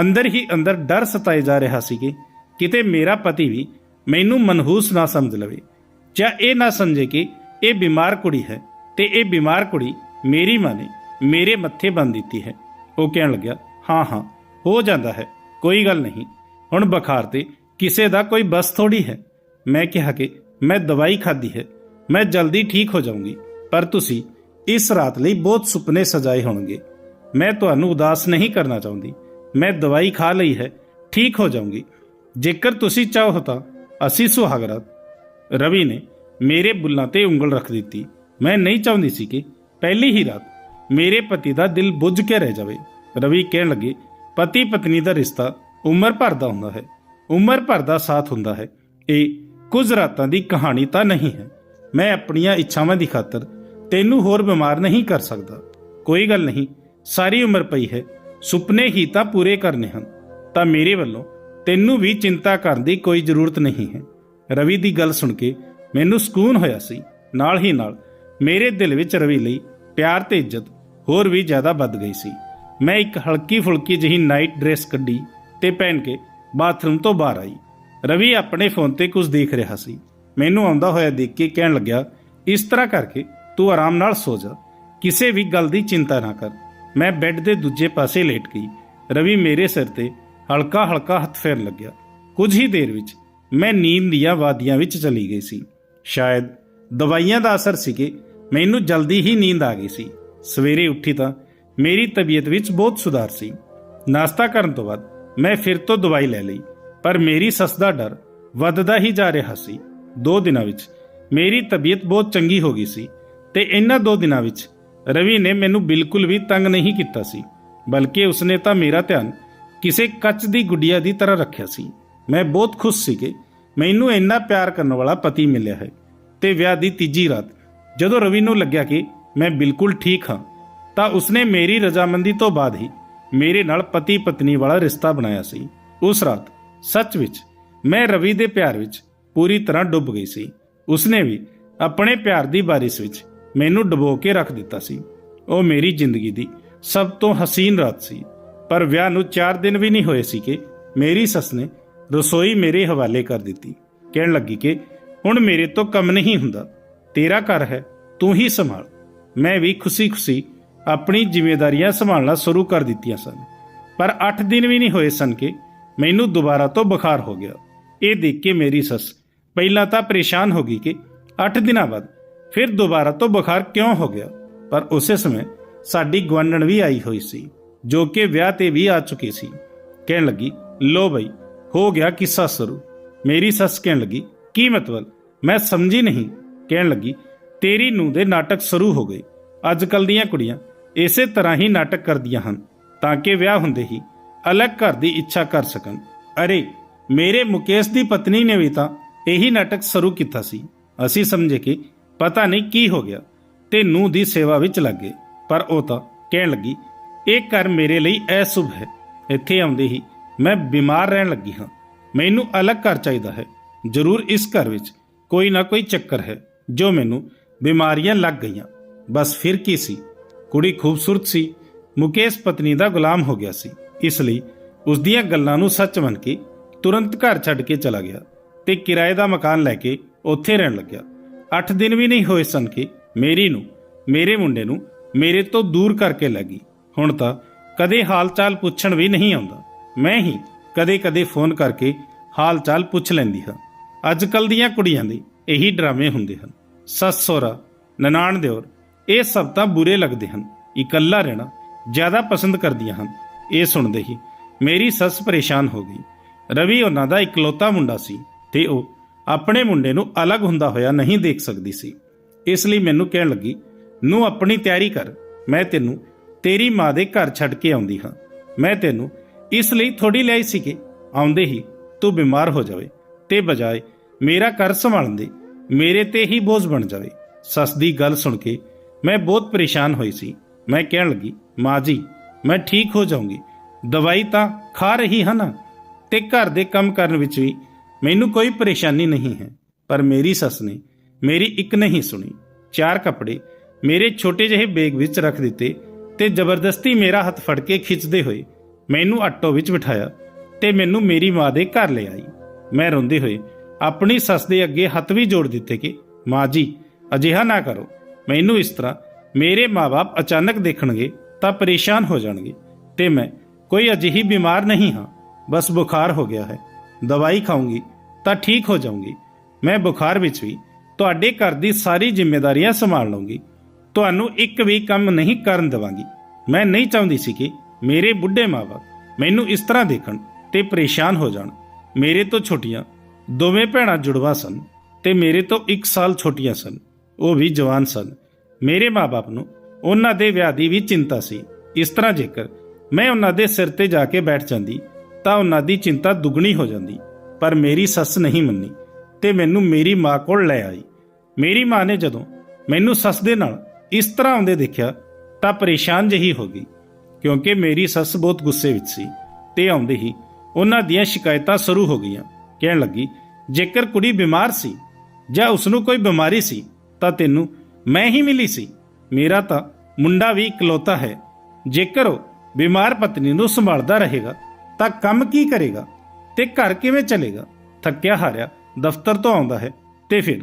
ਅੰਦਰ ਹੀ ਅੰਦਰ ਡਰ ਸਤਾਏ ਜਾ ਰਿਹਾ ਸੀ ਕਿ ਕਿਤੇ ਮੇਰਾ ਪਤੀ ਵੀ ਮੈਨੂੰ ਮਨਹੂਸ ਨਾ ਸਮਝ ਲਵੇ। ਜਾਂ ਇਹ ਨਾ ਸਮਝੇ ਕਿ ਇਹ ਬਿਮਾਰ ਕੁੜੀ ਹੈ ਤੇ ਇਹ ਬਿਮਾਰ ਕੁੜੀ ਮੇਰੀ ਮਾਂ ਨੇ ਮੇਰੇ ਮੱਥੇ ਬੰਨ ਦਿੱਤੀ ਹੈ। ਉਹ ਕਹਿਣ ਲੱਗਿਆ, ਹਾਂ ਹਾਂ, ਹੋ ਜਾਂਦਾ ਹੈ, ਕੋਈ ਗੱਲ ਨਹੀਂ। ਹੁਣ ਬੁਖਾਰ ਤੇ ਕਿਸੇ ਦਾ ਕੋਈ ਬਸ ਥੋੜੀ ਹੈ। ਮੈਂ ਕਿਹਾ ਕਿ ਮੈਂ ਦਵਾਈ ਖਾਧੀ ਹੈ, ਮੈਂ ਜਲਦੀ ਠੀਕ ਹੋ ਜਾਊਂਗੀ, ਪਰ ਤੁਸੀਂ ਇਸ ਰਾਤ ਲਈ ਬਹੁਤ ਸੁਪਨੇ ਸਜਾਏ ਹੋਣਗੇ। ਮੈਂ ਤੁਹਾਨੂੰ ਉਦਾਸ ਨਹੀਂ ਕਰਨਾ ਚਾਹੁੰਦੀ। ਮੈਂ ਦਵਾਈ ਖਾ ਲਈ ਹੈ, ਠੀਕ ਹੋ ਜਾਊਂਗੀ। ਜੇਕਰ ਤੁਸੀਂ ਚਾਹੋ ਤਾਂ ਅਸੀਂ ਸੁਹਾਗਰਾਤ ਰਵੀ ਨੇ ਮੇਰੇ ਬੁੱਲਾਂ ਤੇ ਉਂਗਲ ਰੱਖ ਦਿੱਤੀ। ਮੈਂ ਨਹੀਂ ਚਾਹੁੰਦੀ ਸੀ ਕਿ ਪਹਿਲੀ ਹੀ ਰਾਤ ਮੇਰੇ ਪਤੀ ਦਾ ਦਿਲ ਬੁੱਝ ਕੇ ਰਹਿ ਜਾਵੇ। ਰਵੀ ਕਹਿਣ ਲੱਗੇ, ਪਤੀ ਪਤਨੀ ਦਾ ਰਿਸ਼ਤਾ ਉਮਰ ਭਰ ਦਾ ਹੁੰਦਾ ਹੈ। ਉਮਰ ਭਰ ਦਾ ਸਾਥ ਹੁੰਦਾ ਹੈ। ਇਹ ਕੁਝ ਰਾਤਾਂ ਦੀ ਕਹਾਣੀ ਤਾਂ ਨਹੀਂ ਹੈ। ਮੈਂ ਆਪਣੀਆਂ ਇੱਛਾਵਾਂ ਦੀ ਖਾਤਰ ਤੈਨੂੰ ਹੋਰ ਬਿਮਾਰ ਨਹੀਂ ਕਰ ਸਕਦਾ। ਕੋਈ ਗੱਲ ਨਹੀਂ, ਸਾਰੀ ਉਮਰ ਪਈ ਹੈ। ਸੁਪਨੇ ਹੀ ਤਾਂ ਪੂਰੇ ਕਰਨੇ ਹਨ। ਤਾਂ ਮੇਰੇ ਵੱਲੋਂ ਤੈਨੂੰ ਵੀ ਚਿੰਤਾ ਕਰਨ ਦੀ ਕੋਈ ਜ਼ਰੂਰਤ ਨਹੀਂ ਹੈ। ਰਵੀ ਦੀ ਗੱਲ ਸੁਣ ਕੇ ਮੈਨੂੰ ਸਕੂਨ ਹੋਇਆ ਸੀ। ਨਾਲ ਹੀ ਨਾਲ ਮੇਰੇ ਦਿਲ ਵਿੱਚ ਰਵੀ ਲਈ ਪਿਆਰ ਤੇ ਇੱਜ਼ਤ ਹੋਰ ਵੀ ਜ਼ਿਆਦਾ ਵੱਧ ਗਈ ਸੀ। ਮੈਂ ਇੱਕ ਹਲਕੀ ਫੁਲਕੀ ਜਿਹੀ ਨਾਈਟ ਡਰੈਸ ਕੱਢੀ ਤੇ ਪਹਿਨ ਕੇ ਬਾਥਰੂਮ ਤੋਂ ਬਾਹਰ ਆਈ। ਰਵੀ ਆਪਣੇ ਫੋਨ ਤੇ ਕੁਝ ਦੇਖ ਰਿਹਾ ਸੀ। ਮੈਨੂੰ ਆਉਂਦਾ ਹੋਇਆ ਦੇਖ ਕੇ ਕਹਿਣ ਲੱਗਿਆ, ਇਸ ਤਰ੍ਹਾਂ ਕਰਕੇ ਤੂੰ ਆਰਾਮ ਨਾਲ ਸੋ ਜਾ। ਕਿਸੇ ਵੀ ਗੱਲ ਦੀ ਚਿੰਤਾ ਨਾ ਕਰ। ਮੈਂ ਬੈੱਡ ਦੇ ਦੂਜੇ ਪਾਸੇ ਲੇਟ ਗਈ। ਰਵੀ ਮੇਰੇ ਸਿਰ ਤੇ ਹਲਕਾ ਹਲਕਾ ਹੱਥ ਫੇਰਨ ਲੱਗਿਆ। ਕੁਝ ਹੀ ਦੇਰ ਵਿੱਚ ਮੈਂ ਨੀਂਦ ਦੀਆਂ ਵਾਦੀਆਂ ਵਿੱਚ ਚਲੀ ਗਈ ਸੀ। ਸ਼ਾਇਦ ਦਵਾਈਆਂ ਦਾ ਅਸਰ ਸੀ ਕਿ ਮੈਨੂੰ ਜਲਦੀ ਹੀ ਨੀਂਦ ਆ ਗਈ ਸੀ। ਸਵੇਰੇ ਉੱਠੀ ਤਾਂ ਮੇਰੀ ਤਬੀਅਤ ਵਿੱਚ ਬਹੁਤ ਸੁਧਾਰ ਸੀ। ਨਾਸ਼ਤਾ ਕਰਨ ਤੋਂ ਬਾਅਦ ਮੈਂ ਫਿਰ ਤੋਂ ਦਵਾਈ ਲੈ ਲਈ, ਪਰ ਮੇਰੀ ਸੱਸ ਦਾ ਡਰ ਵੱਧਦਾ ਹੀ ਜਾ ਰਿਹਾ ਸੀ। ਦੋ ਦਿਨਾਂ ਵਿੱਚ ਮੇਰੀ ਤਬੀਅਤ ਬਹੁਤ ਚੰਗੀ ਹੋ ਗਈ ਸੀ ਤੇ ਇਹਨਾਂ ਦੋ ਦਿਨਾਂ ਵਿੱਚ ਰਵੀ ਨੇ ਮੈਨੂੰ ਬਿਲਕੁਲ ਵੀ ਤੰਗ ਨਹੀਂ ਕੀਤਾ ਸੀ, ਬਲਕਿ ਉਸਨੇ ਤਾਂ ਮੇਰਾ ਧਿਆਨ ਕਿਸੇ ਕੱਚ ਦੀ ਗੁੱਡੀਆ ਦੀ ਤਰ੍ਹਾਂ ਰੱਖਿਆ ਸੀ। ਮੈਂ ਬਹੁਤ ਖੁਸ਼ ਸੀ ਕਿ ਮੈਨੂੰ ਇੰਨਾ ਪਿਆਰ ਕਰਨ ਵਾਲਾ ਪਤੀ ਮਿਲਿਆ ਹੈ। ਤੇ ਵਿਆਹ ਦੀ ਤੀਜੀ ਰਾਤ, ਜਦੋਂ ਰਵੀ ਨੂੰ ਲੱਗਿਆ ਕਿ ਮੈਂ ਬਿਲਕੁਲ ਠੀਕ ਹਾਂ, ਤਾਂ ਉਸਨੇ ਮੇਰੀ ਰਜ਼ਾਮੰਦੀ ਤੋਂ ਬਾਅਦ ਹੀ ਮੇਰੇ ਨਾਲ ਪਤੀ ਪਤਨੀ ਵਾਲਾ ਰਿਸ਼ਤਾ ਬਣਾਇਆ ਸੀ। ਉਸ ਰਾਤ, ਸੱਚ ਵਿੱਚ, ਮੈਂ ਰਵੀ ਦੇ ਪਿਆਰ ਵਿੱਚ ਪੂਰੀ ਤਰ੍ਹਾਂ ਡੁੱਬ ਗਈ ਸੀ। ਉਸਨੇ ਵੀ ਆਪਣੇ ਪਿਆਰ ਦੀ ਬਾਰਿਸ਼ ਵਿੱਚ ਮੈਨੂੰ ਡੁਬੋ ਕੇ ਰੱਖ ਦਿੱਤਾ ਸੀ। ਉਹ ਮੇਰੀ ਜ਼ਿੰਦਗੀ ਦੀ ਸਭ ਤੋਂ ਹਸੀਨ ਰਾਤ ਸੀ। ਪਰ ਵਿਆਹ ਨੂੰ 4 ਦਿਨ ਵੀ ਨਹੀਂ ਹੋਏ ਸੀ ਕਿ ਮੇਰੀ ਸੱਸ ਨੇ ਰਸੋਈ ਮੇਰੇ ਹਵਾਲੇ ਕਰ ਦਿੱਤੀ। ਕਹਿਣ ਲੱਗੀ ਕਿ ਹੁਣ ਮੇਰੇ ਤੋਂ ਕੰਮ ਨਹੀਂ ਹੁੰਦਾ। ਤੇਰਾ ਘਰ ਹੈ, ਤੂੰ ਹੀ ਸੰਭਾਲ। ਮੈਂ ਵੀ ਖੁਸ਼ੀ-ਖੁਸ਼ੀ ਆਪਣੀ ਜ਼ਿੰਮੇਵਾਰੀਆਂ ਸੰਭਾਲਣਾ ਸ਼ੁਰੂ ਕਰ ਦਿੱਤੀਆਂ ਸਨ। ਪਰ 8 ਦਿਨ ਵੀ ਨਹੀਂ ਹੋਏ ਸਨ ਕਿ ਮੈਨੂੰ ਦੁਬਾਰਾ ਤੋਂ ਬੁਖਾਰ ਹੋ ਗਿਆ। ਇਹ ਦੇਖ ਕੇ ਮੇਰੀ ਸੱਸ ਪਹਿਲਾਂ ਤਾਂ ਪਰੇਸ਼ਾਨ ਹੋ ਗਈ ਕਿ 8 ਦਿਨਾਂ ਬਾਅਦ ਫਿਰ ਦੁਬਾਰਾ ਤੋਂ ਬੁਖਾਰ ਕਿਉਂ ਹੋ ਗਿਆ। ਪਰ ਉਸੇ ਸਮੇਂ ਸਾਡੀ ਗਵਾਂਢਣ ਵੀ ਆਈ ਹੋਈ ਸੀ, ਜੋ ਕਿ ਵਿਆਹ ਤੇ ਵੀ ਆ ਚੁੱਕੀ ਸੀ। ਕਹਿਣ ਲੱਗੀ ਲੋ ਬਈ ਹੋ ਗਿਆ ਕਿੱਸਾ ਸ਼ੁਰੂ ਮੇਰੀ ਸੱਸ ਕਹਿਣ ਲੱਗੀ, ਕੀ ਮਤਲਬ? ਮੈਂ ਸਮਝੀ ਨਹੀਂ। ਕਹਿਣ ਲੱਗੀ, ਤੇਰੀ ਨੂੰ ਦੇ ਨਾਟਕ ਸ਼ੁਰੂ ਹੋ ਗਏ। ਅੱਜ ਕੱਲ ਦੀਆਂ ਕੁੜੀਆਂ ਇਸੇ ਤਰ੍ਹਾਂ ਹੀ ਨਾਟਕ ਕਰਦੀਆਂ ਹਨ, ਤਾਂ ਕਿ ਵਿਆਹ ਹੁੰਦੇ ਹੀ ਅਲੱਗ ਘਰ ਦੀ ਇੱਛਾ ਕਰ ਸਕਣ। ਅਰੇ, ਮੇਰੇ ਮੁਕੇਸ਼ ਦੀ ਪਤਨੀ ਨੇ ਵੀ ਤਾਂ ਇਹੀ ਨਾਟਕ ਸ਼ੁਰੂ ਕੀਤਾ ਸੀ। ਅਸੀਂ ਸਮਝੇ ਕਿ ਪਤਾ ਨਹੀਂ ਕੀ ਹੋ ਗਿਆ ਤੇ ਨੂੰ ਦੀ ਸੇਵਾ ਵਿੱਚ ਲੱਗੇ ਪਰ ਉਹ ਤਾਂ ਕਹਿਣ ਲੱਗੀ, ਇਹ ਘਰ ਮੇਰੇ ਲਈ ਅਸ਼ੁਭ ਹੈ। ਇੱਥੇ ਆਉਂਦੇ ਹੀ ਮੈਂ ਬਿਮਾਰ ਰਹਿਣ ਲੱਗੀ ਹਾਂ। ਮੈਨੂੰ ਅਲੱਗ ਘਰ ਚਾਹੀਦਾ ਹੈ। ਜ਼ਰੂਰ ਇਸ ਘਰ ਵਿੱਚ ਕੋਈ ਨਾ ਕੋਈ ਚੱਕਰ ਹੈ ਜੋ ਮੈਨੂੰ ਬਿਮਾਰੀਆਂ ਲੱਗ ਗਈਆਂ। ਬਸ ਫਿਰ ਕੀ ਸੀ? ਕੁੜੀ ਖੂਬਸੂਰਤ ਸੀ। ਮੁਕੇਸ਼ ਪਤਨੀ ਦਾ ਗੁਲਾਮ ਹੋ ਗਿਆ ਸੀ। ਇਸ ਲਈ ਉਸ ਦੀਆਂ ਗੱਲਾਂ ਨੂੰ ਸੱਚ ਮੰਨ ਕੇ ਤੁਰੰਤ ਘਰ ਛੱਡ ਕੇ ਚਲਾ ਗਿਆ ਤੇ ਕਿਰਾਏ ਦਾ ਮਕਾਨ ਲੈ ਕੇ ਉੱਥੇ ਰਹਿਣ ਲੱਗਿਆ। 8 ਦਿਨ ਵੀ ਨਹੀਂ ਹੋਏ ਸਨ ਕਿ ਮੇਰੀ ਨੂੰ, ਮੇਰੇ ਮੁੰਡੇ ਨੂੰ ਮੇਰੇ ਤੋਂ ਦੂਰ ਕਰਕੇ ਲੱਗੀ ਹੁਣ ਤਾਂ ਕਦੇ ਹਾਲ ਚਾਲ ਪੁੱਛਣ ਵੀ ਨਹੀਂ ਆਉਂਦਾ। ਮੈਂ ਹੀ ਕਦੇ-ਕਦੇ ਫੋਨ ਕਰਕੇ ਹਾਲ ਚਾਲ ਪੁੱਛ ਲੈਂਦੀ ਹਾਂ। ਅੱਜ ਕੱਲ ਦੀਆਂ ਕੁੜੀਆਂ ਦੇ ਇਹੀ ਡਰਾਮੇ ਹੁੰਦੇ ਹਨ। ਸੱਸ, ਸਹੁਰਾ, ਨਨਾਣ ਦਿਓਰ ਇਹ ਸਭ ਤਾਂ ਬੁਰੇ ਲੱਗਦੇ ਹਨ। ਇਕੱਲਾ ਰਹਿਣਾ ਜ਼ਿਆਦਾ ਪਸੰਦ ਕਰਦੀਆਂ ਹਨ। ਇਹ ਸੁਣਦੇ ਹੀ ਮੇਰੀ ਸੱਸ ਪਰੇਸ਼ਾਨ ਹੋ ਗਈ। ਰਵੀ ਉਹਨਾਂ ਦਾ ਇਕਲੌਤਾ ਮੁੰਡਾ ਸੀ ਤੇ ਉਹ ਆਪਣੇ ਮੁੰਡੇ ਨੂੰ ਅਲੱਗ ਹੁੰਦਾ ਹੋਇਆ ਨਹੀਂ ਦੇਖ ਸਕਦੀ ਸੀ। ਇਸ ਲਈ ਮੈਨੂੰ ਕਹਿਣ ਲੱਗੀ ਨੂੰ ਆਪਣੀ ਤਿਆਰੀ ਕਰ। ਮੈਂ ਤੈਨੂੰ ਤੇਰੀ ਮਾਂ ਦੇ ਘਰ ਛੱਡ ਕੇ ਆਉਂਦੀ ਹਾਂ। ਮੈਂ ਤੈਨੂੰ ਇਸ ਲਈ ਥੋੜੀ ਲਿਆਈ ਸੀ ਕਿ ਆਉਂਦੇ ਹੀ ਤੂੰ ਬਿਮਾਰ ਹੋ ਜਾਵੇ। ਤੇ ਬਜਾਏ ਮੇਰਾ ਘਰ ਸੰਭਾਲਣ ਦੇ, ਮੇਰੇ ਤੇ ਹੀ ਬੋਝ ਬਣ ਜਾਵੇ। ਸੱਸ ਦੀ ਗੱਲ ਸੁਣ ਕੇ ਮੈਂ ਬਹੁਤ ਪਰੇਸ਼ਾਨ ਹੋਈ ਸੀ। ਮੈਂ ਕਹਿਣ ਲੱਗੀ, ਮਾਂ ਜੀ, ਮੈਂ ਠੀਕ ਹੋ ਜਾਊਂਗੀ। ਦਵਾਈ ਤਾਂ ਖਾ ਰਹੀ ਹਾਂ ਨਾ। ਤੇ ਘਰ ਦੇ ਕੰਮ ਕਰਨ ਵਿੱਚ ਵੀ ਮੈਨੂੰ ਕੋਈ ਪਰੇਸ਼ਾਨੀ ਨਹੀਂ ਹੈ। ਪਰ ਮੇਰੀ ਸੱਸ ਨੇ ਮੇਰੀ ਇੱਕ ਨਹੀਂ ਸੁਣੀ। ਚਾਰ ਕੱਪੜੇ ਮੇਰੇ ਛੋਟੇ ਜਿਹੇ ਬੈਗ ਵਿੱਚ ਰੱਖ ਦਿੱਤੇ ਤੇ ਜ਼ਬਰਦਸਤੀ ਮੇਰਾ ਹੱਥ ਫੜ ਕੇ ਖਿੱਚਦੇ ਹੋਏ ਮੈਨੂੰ ਆਟੋ ਵਿੱਚ ਬਿਠਾਇਆ ਤੇ ਮੈਨੂੰ ਮੇਰੀ ਮਾਂ ਦੇ ਘਰ ਲੈ ਆਈ। ਮੈਂ ਰੋਂਦੇ ਹੋਏ ਆਪਣੀ ਸੱਸ ਦੇ ਅੱਗੇ ਹੱਥ ਵੀ ਜੋੜ ਦਿੱਤੇ ਕਿ, ਮਾਂ ਜੀ, ਅਜਿਹਾ ਨਾ ਕਰੋ। ਮੈਨੂੰ ਇਸ ਤਰ੍ਹਾਂ ਮੇਰੇ ਮਾਪੇ ਅਚਾਨਕ ਦੇਖਣਗੇ ਤਾਂ ਪਰੇਸ਼ਾਨ ਹੋ ਜਾਣਗੇ ਤੇ ਮੈਂ ਕੋਈ ਅਜਿਹੀ ਬਿਮਾਰ ਨਹੀਂ ਹਾਂ। ਬਸ ਬੁਖਾਰ ਹੋ ਗਿਆ ਹੈ। ਦਵਾਈ ਖਾਊਂਗੀ ਤਾਂ ਠੀਕ ਹੋ ਜਾਊਂਗੀ। ਮੈਂ ਬੁਖਾਰ ਵਿੱਚ ਵੀ ਤੁਹਾਡੇ ਘਰ ਦੀ ਸਾਰੀ ਜ਼ਿੰਮੇਵਾਰੀਆਂ ਸੰਭਾਲ ਲਵਾਂਗੀ ਤੁਹਾਨੂੰ ਇੱਕ ਵੀ ਕੰਮ ਨਹੀਂ ਕਰਨ ਦੇਵਾਂਗੀ। ਮੈਂ ਨਹੀਂ ਚਾਹੁੰਦੀ ਸੀ ਕਿ ਮੇਰੇ ਬੁੱਢੇ ਮਾਪੇ ਮੈਨੂੰ ਇਸ ਤਰ੍ਹਾਂ ਦੇਖਣ ਤੇ ਪਰੇਸ਼ਾਨ ਹੋ ਜਾਣ। ਮੇਰੇ ਤੋਂ ਛੋਟੀਆਂ ਦੋਵੇਂ ਭੈਣਾਂ ਜੁੜਵਾ ਸਨ ਤੇ ਮੇਰੇ ਤੋਂ 1 ਸਾਲ ਛੋਟੀਆਂ ਸਨ। ਉਹ ਵੀ ਜਵਾਨ ਸਨ। ਮੇਰੇ ਮਾਪੇ ਨੂੰ ਉਹਨਾਂ ਦੇ ਵਿਆਹ ਦੀ ਵੀ ਚਿੰਤਾ ਸੀ। ਇਸ ਤਰ੍ਹਾਂ ਜੇਕਰ ਮੈਂ ਉਹਨਾਂ ਦੇ ਸਿਰ ਤੇ ਜਾ ਕੇ ਬੈਠ ਜਾਂਦੀ, ਤਾਂ ਉਹਨਾਂ ਦੀ ਚਿੰਤਾ ਦੁੱਗਣੀ ਹੋ ਜਾਂਦੀ। ਪਰ ਮੇਰੀ ਸੱਸ ਨਹੀਂ ਮੰਨੀ ਤੇ ਮੈਨੂੰ ਮੇਰੀ ਮਾਂ ਕੋਲ ਲੈ ਆਈ। ਮੇਰੀ ਮਾਂ ਨੇ ਜਦੋਂ ਮੈਨੂੰ ਸੱਸ ਦੇ ਨਾਲ ਇਸ ਤਰ੍ਹਾਂ ਆਉਂਦੇ ਦੇਖਿਆ, ਤਾਂ ਪਰੇਸ਼ਾਨ ਜਹੀ ਹੋ ਗਈ। ਕਿਉਂਕਿ ਮੇਰੀ ਸੱਸ ਬਹੁਤ ਗੁੱਸੇ ਵਿੱਚ ਸੀ ਤੇ ਆਉਂਦੇ ਹੀ ਉਹਨਾਂ ਦੀਆਂ ਸ਼ਿਕਾਇਤਾਂ ਸ਼ੁਰੂ ਹੋ ਗਈਆਂ। ਕਹਿਣ ਲੱਗੀ, ਜੇਕਰ ਕੁੜੀ ਬਿਮਾਰ ਸੀ ਜਾਂ ਉਸ ਨੂੰ ਕੋਈ ਬਿਮਾਰੀ ਸੀ, ਤਾਂ ਤੈਨੂੰ ਮੈਂ ਹੀ ਮਿਲੀ ਸੀ। ਮੇਰਾ ਤਾਂ ਮੁੰਡਾ ਵੀ ਇਕਲੌਤਾ ਹੈ। ਜੇਕਰ ਉਹ ਬਿਮਾਰ ਪਤਨੀ ਨੂੰ ਸੰਭਾਲਦਾ ਰਹੇਗਾ, ਤਾਂ ਕੰਮ ਕੀ ਕਰੇਗਾ ਤੇ ਘਰ ਕਿਵੇਂ ਚੱਲੇਗਾ? ਥੱਕਿਆ ਹਾਰਿਆ ਦਫ਼ਤਰ ਤੋਂ ਆਉਂਦਾ ਹੈ ਤੇ ਫਿਰ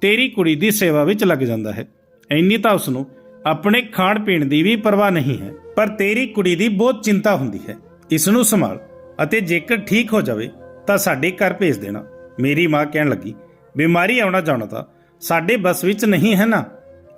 ਤੇਰੀ ਕੁੜੀ ਦੀ ਸੇਵਾ ਵਿੱਚ ਲੱਗ ਜਾਂਦਾ ਹੈ। ਇੰਨੀ ਤਾਂ ਉਸ ਨੂੰ ਆਪਣੇ ਖਾਣ ਪੀਣ ਦੀ ਵੀ ਪਰਵਾਹ ਨਹੀਂ ਹੈ। ਪਰ ਤੇਰੀ ਕੁੜੀ ਦੀ ਬਹੁਤ ਚਿੰਤਾ ਹੁੰਦੀ ਹੈ। ਇਸ ਨੂੰ ਸੰਭਾਲ ਅਤੇ ਜੇਕਰ ਠੀਕ ਹੋ ਜਾਵੇ ਤਾਂ ਸਾਡੇ ਘਰ ਭੇਜ ਦੇਣਾ। ਮੇਰੀ ਮਾਂ ਕਹਿਣ ਲੱਗੀ, ਬਿਮਾਰੀ ਆਉਣਾ ਜਾਣਾ ਤਾਂ ਸਾਡੇ ਬਸ ਵਿੱਚ ਨਹੀਂ ਹੈ ਨਾ?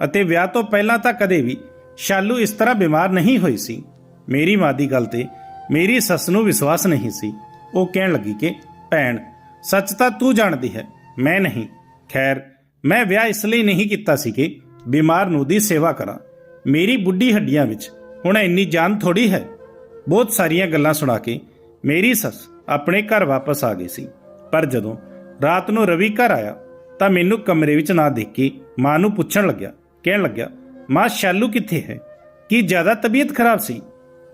ਅਤੇ ਵਿਆਹ ਤੋਂ ਪਹਿਲਾਂ ਤਾਂ ਕਦੇ ਵੀ ਸ਼ਾਲੂ ਇਸ ਤਰ੍ਹਾਂ ਬਿਮਾਰ ਨਹੀਂ ਹੋਈ ਸੀ। ਮੇਰੀ ਮਾਂ ਦੀ ਗੱਲ ਤੇ ਮੇਰੀ ਸੱਸ ਨੂੰ ਵਿਸ਼ਵਾਸ ਨਹੀਂ ਸੀ। ਉਹ ਕਹਿਣ ਲੱਗੀ ਕਿ, ਭੈਣ, ਸੱਚ ਤਾਂ ਤੂੰ ਜਾਣਦੀ ਹੈ, ਮੈਂ ਨਹੀਂ। ਖੈਰ, ਮੈਂ ਵਿਆਹ ਇਸ ਲਈ ਨਹੀਂ ਕੀਤਾ ਸੀ ਕਿ ਬਿਮਾਰ ਨੂੰ ਦੀ ਸੇਵਾ ਕਰਾਂ। ਮੇਰੀ ਬੁੱਢੀ ਹੱਡੀਆਂ ਵਿੱਚ ਹੁਣ ਇੰਨੀ ਜਾਨ ਥੋੜੀ ਹੈ। ਬਹੁਤ ਸਾਰੀਆਂ ਗੱਲਾਂ ਸੁਣਾ ਕੇ ਮੇਰੀ ਸੱਸ ਆਪਣੇ ਘਰ ਵਾਪਸ ਆ ਗਈ ਸੀ। ਪਰ ਜਦੋਂ ਰਾਤ ਨੂੰ ਰਵੀ ਘਰ ਆਇਆ ਤਾਂ ਮੈਨੂੰ ਕਮਰੇ ਵਿੱਚ ਨਾ ਦੇਖ ਕੇ ਮਾਂ ਨੂੰ ਪੁੱਛਣ ਲੱਗਿਆ। ਕਹਿਣ ਲੱਗਿਆ, ਮਾਂ, ਸ਼ਾਲੂ ਕਿੱਥੇ ਹੈ? ਕੀ ਜ਼ਿਆਦਾ ਤਬੀਅਤ ਖਰਾਬ ਸੀ?